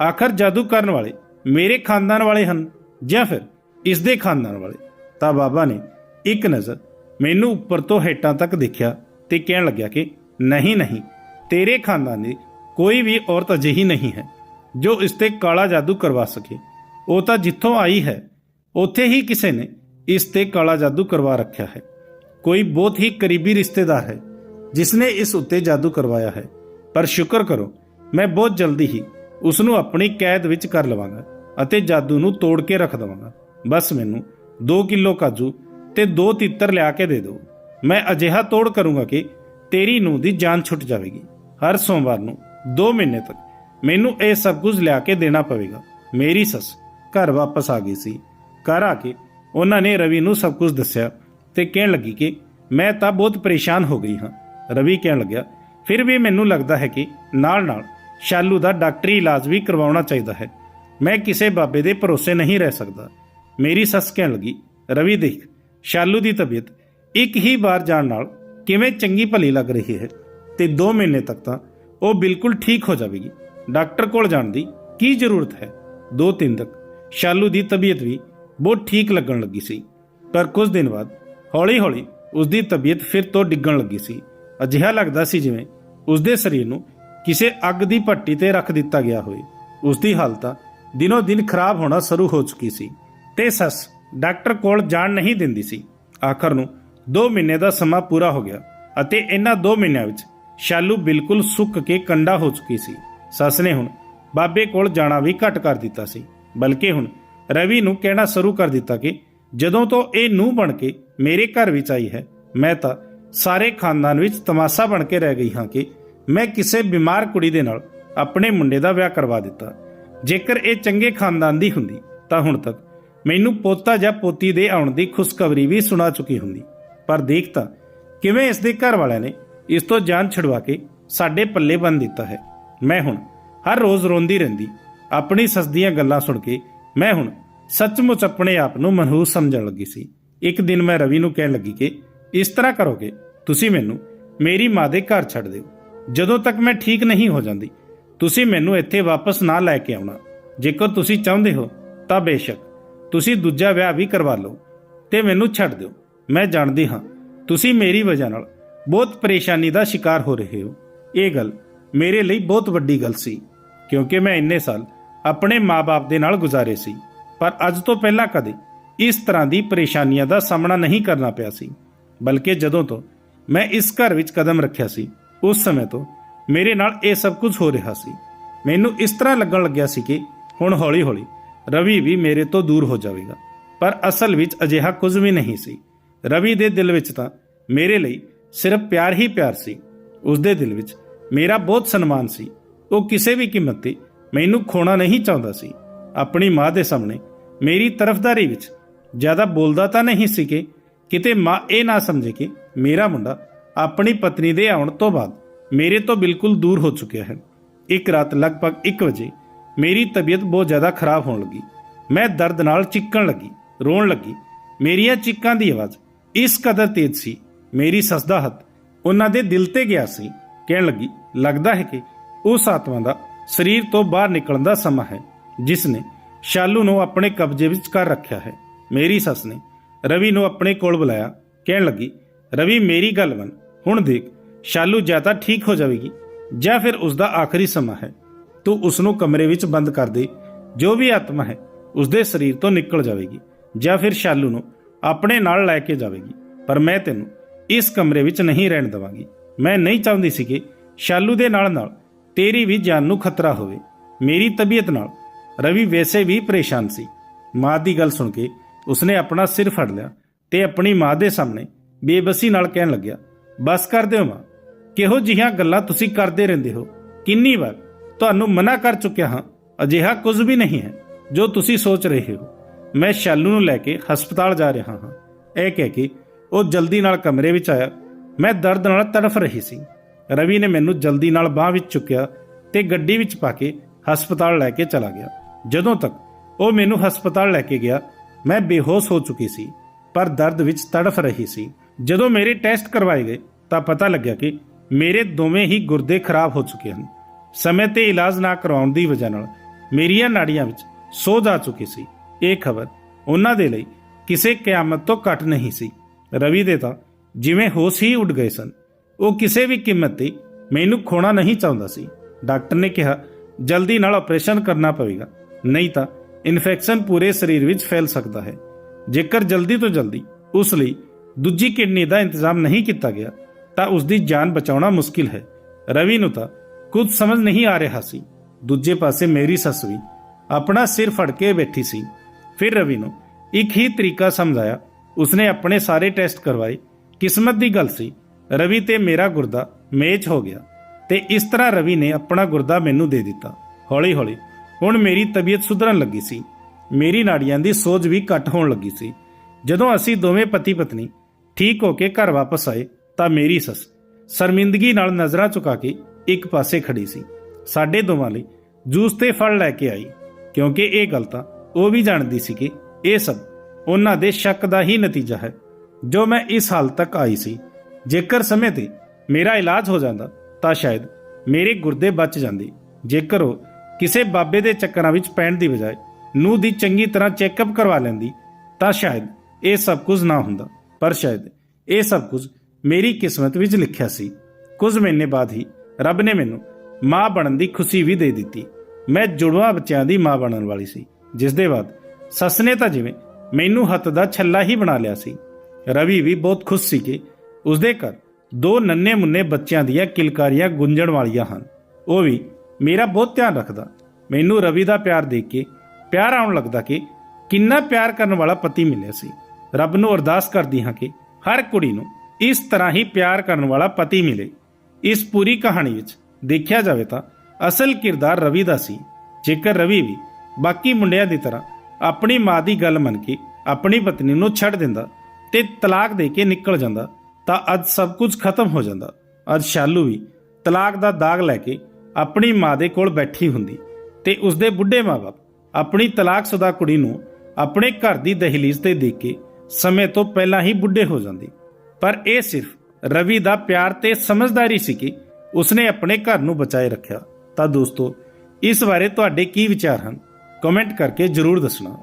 ਆਖਰ ਜਾਦੂ ਕਰਨ ਵਾਲੇ ਮੇਰੇ ਖਾਨਦਾਨ ਵਾਲੇ ਹਨ ਜਾਂ ਫਿਰ ਇਸ ਦੇ ਖਾਨਦਾਨ ਵਾਲੇ? ਤਾਂ ਬਾਬਾ ਨੇ ਇੱਕ ਨਜ਼ਰ ਮੈਨੂੰ ਉੱਪਰ ਤੋਂ ਹੇਠਾਂ ਤੱਕ ਦੇਖਿਆ ਤੇ ਕਹਿਣ ਲੱਗਿਆ ਕਿ ਨਹੀਂ ਨਹੀਂ, ਤੇਰੇ ਖਾਨਦਾਨ ਦੀ ਕੋਈ ਵੀ ਔਰਤ ਅਜਿਹੀ ਨਹੀਂ ਹੈ ਜੋ ਇਸ ਤੇ ਕਾਲਾ ਜਾਦੂ ਕਰਵਾ ਸਕੇ। ਉਹ ਤਾਂ ਜਿੱਥੋਂ ਆਈ ਹੈ, ਉੱਥੇ ਹੀ ਕਿਸੇ ਨੇ ਇਸ ਤੇ ਕਾਲਾ ਜਾਦੂ ਕਰਵਾ ਰੱਖਿਆ ਹੈ। ਕੋਈ ਬਹੁਤ ਹੀ ਕਰੀਬੀ ਰਿਸ਼ਤੇਦਾਰ ਹੈ ਜਿਸ ਨੇ ਇਸ ਉੱਤੇ ਜਾਦੂ ਕਰਵਾਇਆ ਹੈ। ਪਰ ਸ਼ੁਕਰ ਕਰੋ, ਮੈਂ ਬਹੁਤ ਜਲਦੀ ਹੀ ਉਸ ਨੂੰ ਆਪਣੀ ਕੈਦ ਵਿੱਚ ਕਰ ਲਵਾਂਗਾ ਅਤੇ ਜਾਦੂ ਨੂੰ ਤੋੜ ਕੇ ਰੱਖ ਦਵਾਂਗਾ। ਬਸ ਮੈਨੂੰ 2 ਕਿਲੋ ਕਾਜੂ ਤੇ 2 ਤਿੱਤਰ ਲਿਆ ਕੇ ਦੇ ਦਿਓ। ਮੈਂ ਅਜਿਹਾ ਤੋੜ ਕਰੂੰਗਾ ਕਿ ਤੇਰੀ ਨੂੰ ਦੀ ਜਾਨ ਛੁੱਟ ਜਾਵੇਗੀ। ਹਰ ਸੋਮਵਾਰ ਨੂੰ 2 ਮਹੀਨੇ ਤੱਕ ਮੈਨੂੰ ਇਹ ਸਭ ਕੁਝ ਲਿਆ ਕੇ ਦੇਣਾ ਪਵੇਗਾ। ਮੇਰੀ ਸੱਸ ਘਰ ਵਾਪਸ ਆ ਗਈ ਸੀ। ਘਰ ਆ ਕੇ ਉਹਨਾਂ ਨੇ ਰਵੀ ਨੂੰ ਸਭ ਕੁਝ ਦੱਸਿਆ ਤੇ ਕਹਿਣ ਲੱਗੀ ਕਿ ਮੈਂ ਤਾਂ ਬਹੁਤ ਪਰੇਸ਼ਾਨ ਹੋ ਗਈ ਹਾਂ। ਰਵੀ ਕਹਿਣ ਲੱਗਿਆ, ਫਿਰ ਵੀ ਮੈਨੂੰ ਲੱਗਦਾ ਹੈ ਕਿ ਨਾਲ-ਨਾਲ ਸ਼ਾਲੂ ਦਾ ਡਾਕਟਰੀ ਇਲਾਜ ਵੀ ਕਰਵਾਉਣਾ ਚਾਹੀਦਾ ਹੈ। ਮੈਂ ਕਿਸੇ ਬਾਬੇ ਦੇ ਭਰੋਸੇ ਨਹੀਂ ਰਹਿ ਸਕਦਾ। ਮੇਰੀ ਸੱਸ ਕਹਿਣ ਲੱਗੀ, ਰਵੀ ਦੇਖ, ਸ਼ਾਲੂ ਦੀ ਤਬੀਅਤ ਇੱਕ ਹੀ ਵਾਰ ਜਾਣ ਨਾਲ ਕਿਵੇਂ ਚੰਗੀ ਭਲੀ ਲੱਗ ਰਹੀ ਹੈ ਤੇ 2 ਮਹੀਨੇ ਤੱਕ ਤਾਂ ਉਹ ਬਿਲਕੁਲ ਠੀਕ ਹੋ ਜਾਵੇਗੀ। ਡਾਕਟਰ ਕੋਲ ਜਾਣ ਦੀ ਕੀ ਜ਼ਰੂਰਤ ਹੈ? 2-3 ਤੱਕ। ਸ਼ਾਲੂ ਦੀ ਤਬੀਅਤ ਵੀ ਬਹੁਤ ਠੀਕ ਲੱਗਣ ਲੱਗੀ ਸੀ। ਪਰ ਕੁਝ ਦਿਨ ਬਾਅਦ ਹੌਲੀ-ਹੌਲੀ ਉਸ ਦੀ ਤਬੀਅਤ ਫਿਰ ਤੋਂ ਡਿੱਗਣ ਲੱਗੀ ਸੀ। ਅਜਿਹਾ ਲੱਗਦਾ ਸੀ ਜਿਵੇਂ ਉਸ ਦੇ ਸਰੀਰ ਨੂੰ ਕਿਸੇ ਅੱਗ ਦੀ ਭੱਟੀ ਤੇ ਰੱਖ ਦਿੱਤਾ ਗਿਆ ਹੋਵੇ। ਉਸ ਦੀ ਹਾਲਤ ਦਿਨੋ ਦਿਨ ਖਰਾਬ ਹੋਣਾ ਸ਼ੁਰੂ ਹੋ ਚੁੱਕੀ ਸੀ ਤੇ ਸੱਸ ਡਾਕਟਰ ਕੋਲ ਜਾਣ ਨਹੀਂ ਦਿੰਦੀ ਸੀ। ਆਖਰ ਨੂੰ 2 ਮਹੀਨੇ ਦਾ ਸਮਾਂ ਪੂਰਾ ਹੋ ਗਿਆ ਅਤੇ ਇਹਨਾਂ 2 ਮਹੀਨਿਆਂ ਵਿੱਚ ਸ਼ਾਲੂ ਬਿਲਕੁਲ ਸੁੱਕ ਕੇ ਕੰਡਾ ਹੋ ਚੁੱਕੀ ਸੀ। ਸੱਸ ਨੇ ਹੁਣ ਬਾਬੇ ਕੋਲ ਜਾਣਾ ਵੀ ਘੱਟ ਕਰ ਦਿੱਤਾ ਸੀ, ਬਲਕਿ ਹੁਣ ਰਵੀ ਨੂੰ ਕਹਿਣਾ ਸ਼ੁਰੂ ਕਰ ਦਿੱਤਾ ਕਿ ਜਦੋਂ ਤੋਂ ਇਹ ਨੂੰ ਬਣ ਕੇ ਮੇਰੇ ਘਰ ਵਿੱਚ ਆਈ ਹੈ, ਮੈਂ ਤਾਂ ਸਾਰੇ ਖਾਨਦਾਨ ਵਿੱਚ ਤਮਾਸ਼ਾ ਬਣ ਕੇ ਰਹਿ ਗਈ ਹਾਂ ਕਿ ਮੈਂ ਕਿਸੇ ਬਿਮਾਰ ਕੁੜੀ ਦੇ ਨਾਲ ਆਪਣੇ ਮੁੰਡੇ ਦਾ ਵਿਆਹ ਕਰਵਾ ਦਿੱਤਾ। ਜੇਕਰ ਇਹ ਚੰਗੇ ਖਾਨਦਾਨ ਦੀ ਹੁੰਦੀ, ਤਾਂ ਹੁਣ ਤੱਕ ਮੈਨੂੰ ਪੋਤਾ ਜਾਂ ਪੋਤੀ ਦੇ ਆਉਣ ਦੀ ਖੁਸ਼ਖਬਰੀ ਵੀ ਸੁਣਾ ਚੁੱਕੀ ਹੁੰਦੀ। ਪਰ ਦੇਖਤਾ ਕਿਵੇਂ ਇਸ ਦੇ ਘਰ ਵਾਲਿਆਂ ਨੇ ਇਸ ਤੋਂ ਜਾਨ ਛੁਡਵਾ ਕੇ ਸਾਡੇ ਪੱਲੇ ਬੰਨ ਦਿੱਤਾ ਹੈ। ਮੈਂ ਹੁਣ ਹਰ ਰੋਜ਼ ਰੋਂਦੀ ਰਹਿੰਦੀ, ਆਪਣੀ ਸੱਸ ਦੀਆਂ ਗੱਲਾਂ ਸੁਣ ਕੇ ਮੈਂ ਹੁਣ ਸੱਚਮੁੱਚ ਆਪਣੇ ਆਪ ਨੂੰ ਮਨਹੂਸ ਸਮਝਣ ਲੱਗੀ ਸੀ। ਇੱਕ ਦਿਨ ਮੈਂ ਰਵੀ ਨੂੰ ਕਹਿਣ ਲੱਗੀ ਕਿ, ਇਸ ਤਰ੍ਹਾਂ ਕਰੋਗੇ, ਤੁਸੀਂ ਮੈਨੂੰ ਮੇਰੀ ਮਾਂ ਦੇ ਘਰ ਛੱਡ ਦਿਓ। ਜਦੋਂ ਤੱਕ ਮੈਂ ਠੀਕ ਨਹੀਂ ਹੋ ਜਾਂਦੀ, ਤੁਸੀਂ ਮੈਨੂੰ ਇੱਥੇ ਵਾਪਸ ਨਾ ਲੈ ਕੇ ਆਉਣਾ। ਜੇਕਰ ਤੁਸੀਂ ਚਾਹੁੰਦੇ ਹੋ ਤਾਂ ਬੇਸ਼ੱਕ, ਤੁਸੀਂ ਦੂਜਾ ਵਿਆਹ ਵੀ ਕਰਵਾ ਲਓ ਤੇ ਮੈਨੂੰ ਛੱਡ ਦਿਓ। ਮੈਂ ਜਾਣਦੀ ਹਾਂ, ਤੁਸੀਂ ਮੇਰੀ ਵਜ੍ਹਾ ਨਾਲ ਬਹੁਤ ਪਰੇਸ਼ਾਨੀ ਦਾ ਸ਼ਿਕਾਰ ਹੋ ਰਹੇ ਹੋ। ਇਹ ਗੱਲ ਮੇਰੇ ਲਈ ਬਹੁਤ ਵੱਡੀ ਗੱਲ ਸੀ, ਕਿਉਂਕਿ ਮੈਂ ਇੰਨੇ ਸਾਲ ਆਪਣੇ ਮਾਪੇ ਦੇ ਨਾਲ ਗੁਜ਼ਾਰੇ ਸੀ, ਪਰ ਅੱਜ ਤੋਂ ਪਹਿਲਾਂ ਕਦੇ ਇਸ ਤਰ੍ਹਾਂ ਦੀ ਪਰੇਸ਼ਾਨੀਆਂ ਦਾ ਸਾਹਮਣਾ ਨਹੀਂ ਕਰਨਾ ਪਿਆ ਸੀ, ਬਲਕਿ ਜਦੋਂ ਤੋਂ ਮੈਂ ਇਸ ਘਰ ਵਿੱਚ ਕਦਮ ਰੱਖਿਆ ਸੀ, ਉਸ ਸਮੇਂ ਤੋਂ ਮੇਰੇ ਨਾਲ ਇਹ ਸਭ ਕੁਝ ਹੋ ਰਿਹਾ ਸੀ। ਮੈਨੂੰ ਇਸ ਤਰ੍ਹਾਂ ਲੱਗਣ ਲੱਗਿਆ ਸੀ ਕਿ ਹੁਣ ਹੌਲੀ-ਹੌਲੀ ਰਵੀ ਵੀ ਮੇਰੇ ਤੋਂ ਦੂਰ ਹੋ ਜਾਵੇਗਾ, ਪਰ ਅਸਲ ਵਿੱਚ ਅਜਿਹਾ ਕੁਝ ਵੀ ਨਹੀਂ ਸੀ। ਰਵੀ ਦੇ ਦਿਲ ਵਿੱਚ ਤਾਂ ਮੇਰੇ ਲਈ ਸਿਰਫ ਪਿਆਰ ਹੀ ਪਿਆਰ ਸੀ। ਉਸ ਦੇ ਦਿਲ ਵਿੱਚ ਮੇਰਾ ਬਹੁਤ ਸਨਮਾਨ ਸੀ। ਉਹ ਕਿਸੇ ਵੀ ਕੀਮਤ ਤੇ ਮੈਨੂੰ ਖੋਣਾ ਨਹੀਂ ਚਾਹੁੰਦਾ ਸੀ। ਆਪਣੀ ਮਾਂ ਦੇ ਸਾਹਮਣੇ ਮੇਰੀ ਤਰਫਦਾਰੀ ਵਿੱਚ ਜ਼ਿਆਦਾ ਬੋਲਦਾ ਤਾਂ ਨਹੀਂ ਸੀ ਕਿ ਕਿਤੇ ਮਾਂ ਇਹ ਨਾ ਸਮਝੇ ਕਿ ਮੇਰਾ ਮੁੰਡਾ ਆਪਣੀ ਪਤਨੀ ਦੇ ਆਉਣ ਤੋਂ ਬਾਅਦ ਮੇਰੇ ਤੋਂ ਬਿਲਕੁਲ ਦੂਰ ਹੋ ਚੁੱਕਿਆ ਹੈ। ਇੱਕ ਰਾਤ ਲਗਭਗ 1 ਵਜੇ ਮੇਰੀ ਤਬੀਅਤ ਬਹੁਤ ਜ਼ਿਆਦਾ ਖਰਾਬ ਹੋਣ ਲੱਗੀ। ਮੈਂ ਦਰਦ ਨਾਲ ਚੀਕਣ ਲੱਗੀ, ਰੋਣ ਲੱਗੀ। ਮੇਰੀਆਂ ਚੀਕਾਂ ਦੀ ਆਵਾਜ਼ ਇਸ ਕਦਰ ਤੇਜ਼ ਸੀ। ਮੇਰੀ ਸੱਸ ਦਾ ਹੱਥ ਉਹਨਾਂ ਦੇ ਦਿਲ ਤੇ ਗਿਆ ਸੀ। ਕਹਿਣ ਲੱਗੀ, ਲੱਗਦਾ ਹੈ ਕਿ ਉਸ ਆਤਮਾ ਦਾ ਸਰੀਰ ਤੋਂ ਬਾਹਰ ਨਿਕਲਣ ਦਾ ਸਮਾਂ ਹੈ, ਜਿਸ ਨੇ ਸ਼ਾਲੂ ਨੂੰ ਆਪਣੇ ਕਬਜ਼ੇ ਵਿੱਚ ਕਰ ਰੱਖਿਆ ਹੈ। ਮੇਰੀ ਸੱਸ ਨੇ ਰਵੀ ਨੂੰ ਆਪਣੇ ਕੋਲ ਬੁਲਾਇਆ। ਕਹਿਣ ਲੱਗੀ, ਰਵੀ, ਮੇਰੀ ਗੱਲ ਮੰਨ। ਹੁਣ ਦੇਖ, ਸ਼ਾਲੂ ਜਾਂ ਤਾਂ ਠੀਕ ਹੋ ਜਾਵੇਗੀ ਜਾਂ ਫਿਰ ਉਸ ਦਾ ਆਖਰੀ ਸਮਾਂ ਹੈ। ਤੂੰ ਉਸ ਨੂੰ ਕਮਰੇ ਵਿੱਚ ਬੰਦ ਕਰ ਦੇ। ਜੋ ਵੀ ਆਤਮਾ ਹੈ ਉਸ ਦੇ ਸਰੀਰ ਤੋਂ ਨਿਕਲ ਜਾਵੇਗੀ ਜਾਂ ਫਿਰ ਸ਼ਾਲੂ ਨੂੰ ਆਪਣੇ ਨਾਲ ਲੈ ਕੇ ਜਾਵੇਗੀ। ਪਰ ਮੈਂ ਤੈਨੂੰ ਇਸ ਕਮਰੇ ਵਿੱਚ ਨਹੀਂ ਰਹਿਣ ਦਵਾਂਗੀ। ਮੈਂ ਨਹੀਂ ਚਾਹੁੰਦੀ ਸੀ ਕਿ ਸ਼ਾਲੂ ਦੇ ਨਾਲ ਨਾਲ ਤੇਰੀ ਵੀ ਜਾਨ ਨੂੰ ਖਤਰਾ ਹੋਵੇ। ਮੇਰੀ ਤਬੀਅਤ ਨਾਲ ਰਵੀ ਵੈਸੇ ਵੀ ਪਰੇਸ਼ਾਨ ਸੀ। ਮਾਂ ਦੀ ਗੱਲ ਸੁਣ ਕੇ ਉਸਨੇ ਆਪਣਾ ਸਿਰ ਫੜ ਲਿਆ ਤੇ ਆਪਣੀ ਮਾਂ ਦੇ ਸਾਹਮਣੇ ਬੇਬਸੀ ਨਾਲ ਕਹਿਣ ਲੱਗਿਆ, ਬਸ ਕਰ ਦਿਓ ਮਾਂ। ਕਿਹੋ ਜਿਹੀਆਂ ਗੱਲਾਂ ਤੁਸੀਂ ਕਰਦੇ ਰਹਿੰਦੇ ਹੋ? ਕਿੰਨੀ ਵਾਰ ਤੁਹਾਨੂੰ ਮਨਾ ਕਰ ਚੁੱਕਿਆ ਹਾਂ, ਅਜਿਹਾ ਕੁਝ ਵੀ ਨਹੀਂ ਹੈ ਜੋ ਤੁਸੀਂ ਸੋਚ ਰਹੇ ਹੋ। ਮੈਂ ਸ਼ਾਲੂ ਨੂੰ ਲੈ ਕੇ ਹਸਪਤਾਲ ਜਾ ਰਿਹਾ ਹਾਂ। ਇਹ ਕਹਿ ਕੇ ਉਹ ਜਲਦੀ ਨਾਲ ਕਮਰੇ ਵਿੱਚ ਆਇਆ। ਮੈਂ ਦਰਦ ਨਾਲ ਤੜਫ ਰਹੀ ਸੀ। ਰਵੀ ਨੇ ਮੈਨੂੰ ਜਲਦੀ ਨਾਲ ਬਾਹ ਵਿੱਚ ਚੁੱਕਿਆ ਤੇ ਗੱਡੀ ਵਿੱਚ ਪਾ ਕੇ ਹਸਪਤਾਲ ਲੈ ਕੇ ਚਲਾ ਗਿਆ। ਜਦੋਂ ਤੱਕ ਉਹ ਮੈਨੂੰ ਹਸਪਤਾਲ ਲੈ ਕੇ ਗਿਆ, ਮੈਂ ਬੇਹੋਸ਼ ਹੋ ਚੁੱਕੀ ਸੀ, ਪਰ ਦਰਦ ਵਿੱਚ ਤੜਫ ਰਹੀ ਸੀ। ਜਦੋਂ ਮੇਰੇ ਟੈਸਟ ਕਰਵਾਏ ਗਏ, ਤਾਂ ਪਤਾ ਲੱਗਿਆ ਕਿ ਮੇਰੇ ਦੋਵੇਂ ਹੀ ਗੁਰਦੇ ਖਰਾਬ ਹੋ ਚੁੱਕੇ ਹਨ। ਸਮੇਂ ਤੇ ਇਲਾਜ ਨਾ ਕਰਵਾਉਣ ਦੀ ਵਜ੍ਹਾ ਨਾਲ ਮੇਰੀਆਂ ਨਾੜੀਆਂ ਵਿੱਚ ਸੋਜ ਆ ਚੁੱਕੀ ਸੀ। ਇਹ ਖਬਰ ਉਹਨਾਂ ਦੇ ਲਈ ਕਿਸੇ ਕਿਆਮਤ ਤੋਂ ਘੱਟ ਨਹੀਂ ਸੀ। ਰਵੀ ਦੇ ਤਾਂ ਜਿਵੇਂ ਹੋਸ਼ ਹੀ ਉੱਡ ਗਏ ਸਨ, ਉਹ ਕਿਸੇ ਵੀ ਕੀਮਤ ਤੇ ਮੈਨੂੰ ਖੋਣਾ ਨਹੀਂ ਚਾਹੁੰਦਾ ਸੀ। ਡਾਕਟਰ ਨੇ ਕਿਹਾ, ਜਲਦੀ ਨਾਲ ਆਪਰੇਸ਼ਨ ਕਰਨਾ ਪਵੇਗਾ, ਨਹੀਂ ਤਾਂ ਇਨਫੈਕਸ਼ਨ ਪੂਰੇ ਸਰੀਰ ਵਿੱਚ ਫੈਲ ਸਕਦਾ ਹੈ। ਜੇਕਰ ਜਲਦੀ ਤੋਂ ਜਲਦੀ ਉਸ ਲਈ ਦੂਜੀ ਕਿਡਨੀ ਦਾ ਇੰਤਜ਼ਾਮ ਨਹੀਂ ਕੀਤਾ ਗਿਆ, ਤਾਂ ਉਸ ਦੀ ਜਾਨ ਬਚਾਉਣਾ ਮੁਸ਼ਕਿਲ ਹੈ। ਰਵੀ ਨੂੰ ਤਾਂ ਕੁਝ ਸਮਝ ਨਹੀਂ ਆ ਰਿਹਾ ਸੀ। ਦੂਜੇ ਪਾਸੇ ਮੇਰੀ ਸੱਸ ਵੀ ਆਪਣਾ ਸਿਰ ਫੜ ਕੇ ਬੈਠੀ ਸੀ। ਫਿਰ ਰਵੀ ਨੂੰ ਇੱਕ ਹੀ ਤਰੀਕਾ ਸਮਝਾਇਆ ਉਸਨੇ ਆਪਣੇ ਸਾਰੇ ਟੈਸਟ ਕਰਵਾਏ। ਕਿਸਮਤ ਦੀ ਗੱਲ ਸੀ, ਰਵੀ ਤੇ ਮੇਰਾ ਗੁਰਦਾ ਮੈਚ ਹੋ ਗਿਆ ਤੇ ਇਸ ਤਰ੍ਹਾਂ ਰਵੀ ਨੇ ਆਪਣਾ ਗੁਰਦਾ ਮੈਨੂੰ ਦੇ ਦਿੱਤਾ। ਹੌਲੀ ਹੌਲੀ ਹੁਣ ਮੇਰੀ ਤਬੀਅਤ ਸੁਧਰਨ ਲੱਗੀ ਸੀ। ਮੇਰੀ ਨਾੜੀਆਂ ਦੀ ਸੋਜ ਵੀ ਘੱਟ ਹੋਣ ਲੱਗੀ ਸੀ। ਜਦੋਂ ਅਸੀਂ ਦੋਵੇਂ ਪਤੀ ਪਤਨੀ ਠੀਕ ਹੋ ਕੇ ਘਰ ਵਾਪਸ ਆਏ ਤਾਂ ਮੇਰੀ ਸੱਸ ਸ਼ਰਮਿੰਦਗੀ ਨਾਲ ਨਜ਼ਰਾਂ ਚੁਕਾ ਕੇ ਇੱਕ ਪਾਸੇ ਖੜੀ ਸੀ। ਸਾਡੇ ਦੋਵਾਂ ਲਈ ਜੂਸ ਤੇ ਫਲ ਲੈ ਕੇ ਆਈ, ਕਿਉਂਕਿ ਇਹ ਗੱਲ ਤਾਂ ਉਹ ਵੀ ਜਾਣਦੀ ਸੀ ਕਿ ਇਹ ਸਭ ਉਹਨਾਂ ਦੇ ਸ਼ੱਕ ਦਾ ਹੀ ਨਤੀਜਾ ਹੈ। ਜੋ ਮੈਂ ਇਸ ਹਾਲ ਤੱਕ ਆਈ ਸੀ, ਜੇਕਰ ਸਮੇਂ ਤੇ ਮੇਰਾ ਇਲਾਜ ਹੋ ਜਾਂਦਾ, ਤਾਂ ਸ਼ਾਇਦ ਮੇਰੇ ਗੁਰਦੇ ਬਚ ਜਾਂਦੇ। ਜੇਕਰ ਉਹ ਕਿਸੇ ਬਾਬੇ ਦੇ ਚੱਕਰਾਂ ਵਿੱਚ ਪੈਣ ਦੀ ਬਜਾਏ ਨੂੰ ਦੀ ਚੰਗੀ ਤਰ੍ਹਾਂ ਚੈੱਕਅਪ ਕਰਵਾ ਲੈਂਦੀ, ਤਾਂ ਸ਼ਾਇਦ ਇਹ ਸਭ ਕੁਝ ਨਾ ਹੁੰਦਾ। ਪਰ ਸ਼ਾਇਦ ਇਹ ਸਭ ਕੁਝ ਮੇਰੀ ਕਿਸਮਤ ਵਿੱਚ ਲਿਖਿਆ ਸੀ। ਕੁਝ ਮਹੀਨੇ ਬਾਅਦ ਹੀ ਰੱਬ ਨੇ ਮੈਨੂੰ ਮਾਂ ਬਣਨ ਦੀ ਖੁਸ਼ੀ ਵੀ ਦੇ ਦਿੱਤੀ। ਮੈਂ ਜੁੜਵਾ ਬੱਚਿਆਂ ਦੀ ਮਾਂ ਬਣਨ ਵਾਲੀ ਸੀ। ਜਿਸ ਦੇ ਬਾਅਦ ਸੱਸ ਨੇ ਤਾਂ ਜਿਵੇਂ ਮੈਨੂੰ ਹੱਥ ਦਾ ਛੱਲਾ ਹੀ ਬਣਾ ਲਿਆ ਸੀ। ਰਵੀ ਵੀ ਬਹੁਤ ਖੁਸ਼ ਸੀ ਕਿ ਉਸਦੇ ਘਰ ਦੋ ਨੰਨੇ ਮੁੰਨੇ ਬੱਚਿਆਂ ਦੀਆਂ ਕਿਲਕਾਰੀਆਂ ਗੁੰਜਣ ਵਾਲੀਆਂ ਹਨ। ਉਹ ਵੀ ਮੇਰਾ ਬਹੁਤ ਧਿਆਨ ਰੱਖਦਾ। ਮੈਨੂੰ ਰਵੀ ਦਾ ਪਿਆਰ ਦੇਖ ਕੇ ਪਿਆਰ ਆਉਣ ਲੱਗਦਾ ਕਿ ਕਿੰਨਾ ਪਿਆਰ ਕਰਨ ਵਾਲਾ ਪਤੀ ਮਿਲਿਆ ਸੀ। ਰੱਬ ਨੂੰ ਅਰਦਾਸ ਕਰਦੀ ਹਾਂ ਕਿ ਹਰ ਕੁੜੀ ਨੂੰ ਇਸ ਤਰ੍ਹਾਂ ਹੀ ਪਿਆਰ ਕਰਨ ਵਾਲਾ ਪਤੀ ਮਿਲੇ। ਇਸ ਪੂਰੀ ਕਹਾਣੀ ਵਿੱਚ ਦੇਖਿਆ ਜਾਵੇ ਤਾਂ ਅਸਲ ਕਿਰਦਾਰ ਰਵੀ ਦਾ ਸੀ। ਜੇਕਰ ਰਵੀ ਵੀ ਬਾਕੀ ਮੁੰਡਿਆਂ ਦੀ ਤਰ੍ਹਾਂ ਆਪਣੀ ਮਾਂ ਦੀ ਗੱਲ ਮੰਨ ਕੇ ਆਪਣੀ ਪਤਨੀ ਨੂੰ ਛੱਡ ਦਿੰਦਾ ਤੇ ਤਲਾਕ ਦੇ ਕੇ ਨਿਕਲ ਜਾਂਦਾ ਤਾਂ ਅੱਜ ਸਭ ਕੁਝ ਖਤਮ ਹੋ ਜਾਂਦਾ। ਅੱਜ ਸ਼ਾਲੂ ਵੀ ਤਲਾਕ ਦਾ ਦਾਗ ਲੈ ਕੇ ਆਪਣੀ ਮਾਂ ਦੇ ਕੋਲ ਬੈਠੀ ਹੁੰਦੀ ਤੇ ਉਸਦੇ ਬੁੱਢੇ ਮਾਪੇ ਆਪਣੀ ਤਲਾਕਸ਼ੁਦਾ ਕੁੜੀ ਨੂੰ ਆਪਣੇ ਘਰ ਦੀ ਦਹਲੀਜ਼ ਤੇ ਦੇਖ ਕੇ ਸਮੇਂ ਤੋਂ ਪਹਿਲਾਂ ਹੀ ਬੁੱਢੇ ਹੋ ਜਾਂਦੇ। ਪਰ ਇਹ ਸਿਰਫ ਰਵੀ ਦਾ ਪਿਆਰ ਤੇ ਸਮਝਦਾਰੀ ਸੀ ਕਿ ਉਸਨੇ ਆਪਣੇ ਘਰ ਨੂੰ ਬਚਾਏ ਰੱਖਿਆ। ਤਾਂ ਦੋਸਤੋ, ਇਸ ਬਾਰੇ ਤੁਹਾਡੇ ਕੀ ਵਿਚਾਰ ਹਨ? ਕਮੈਂਟ ਕਰਕੇ ਜਰੂਰ ਦੱਸਣਾ।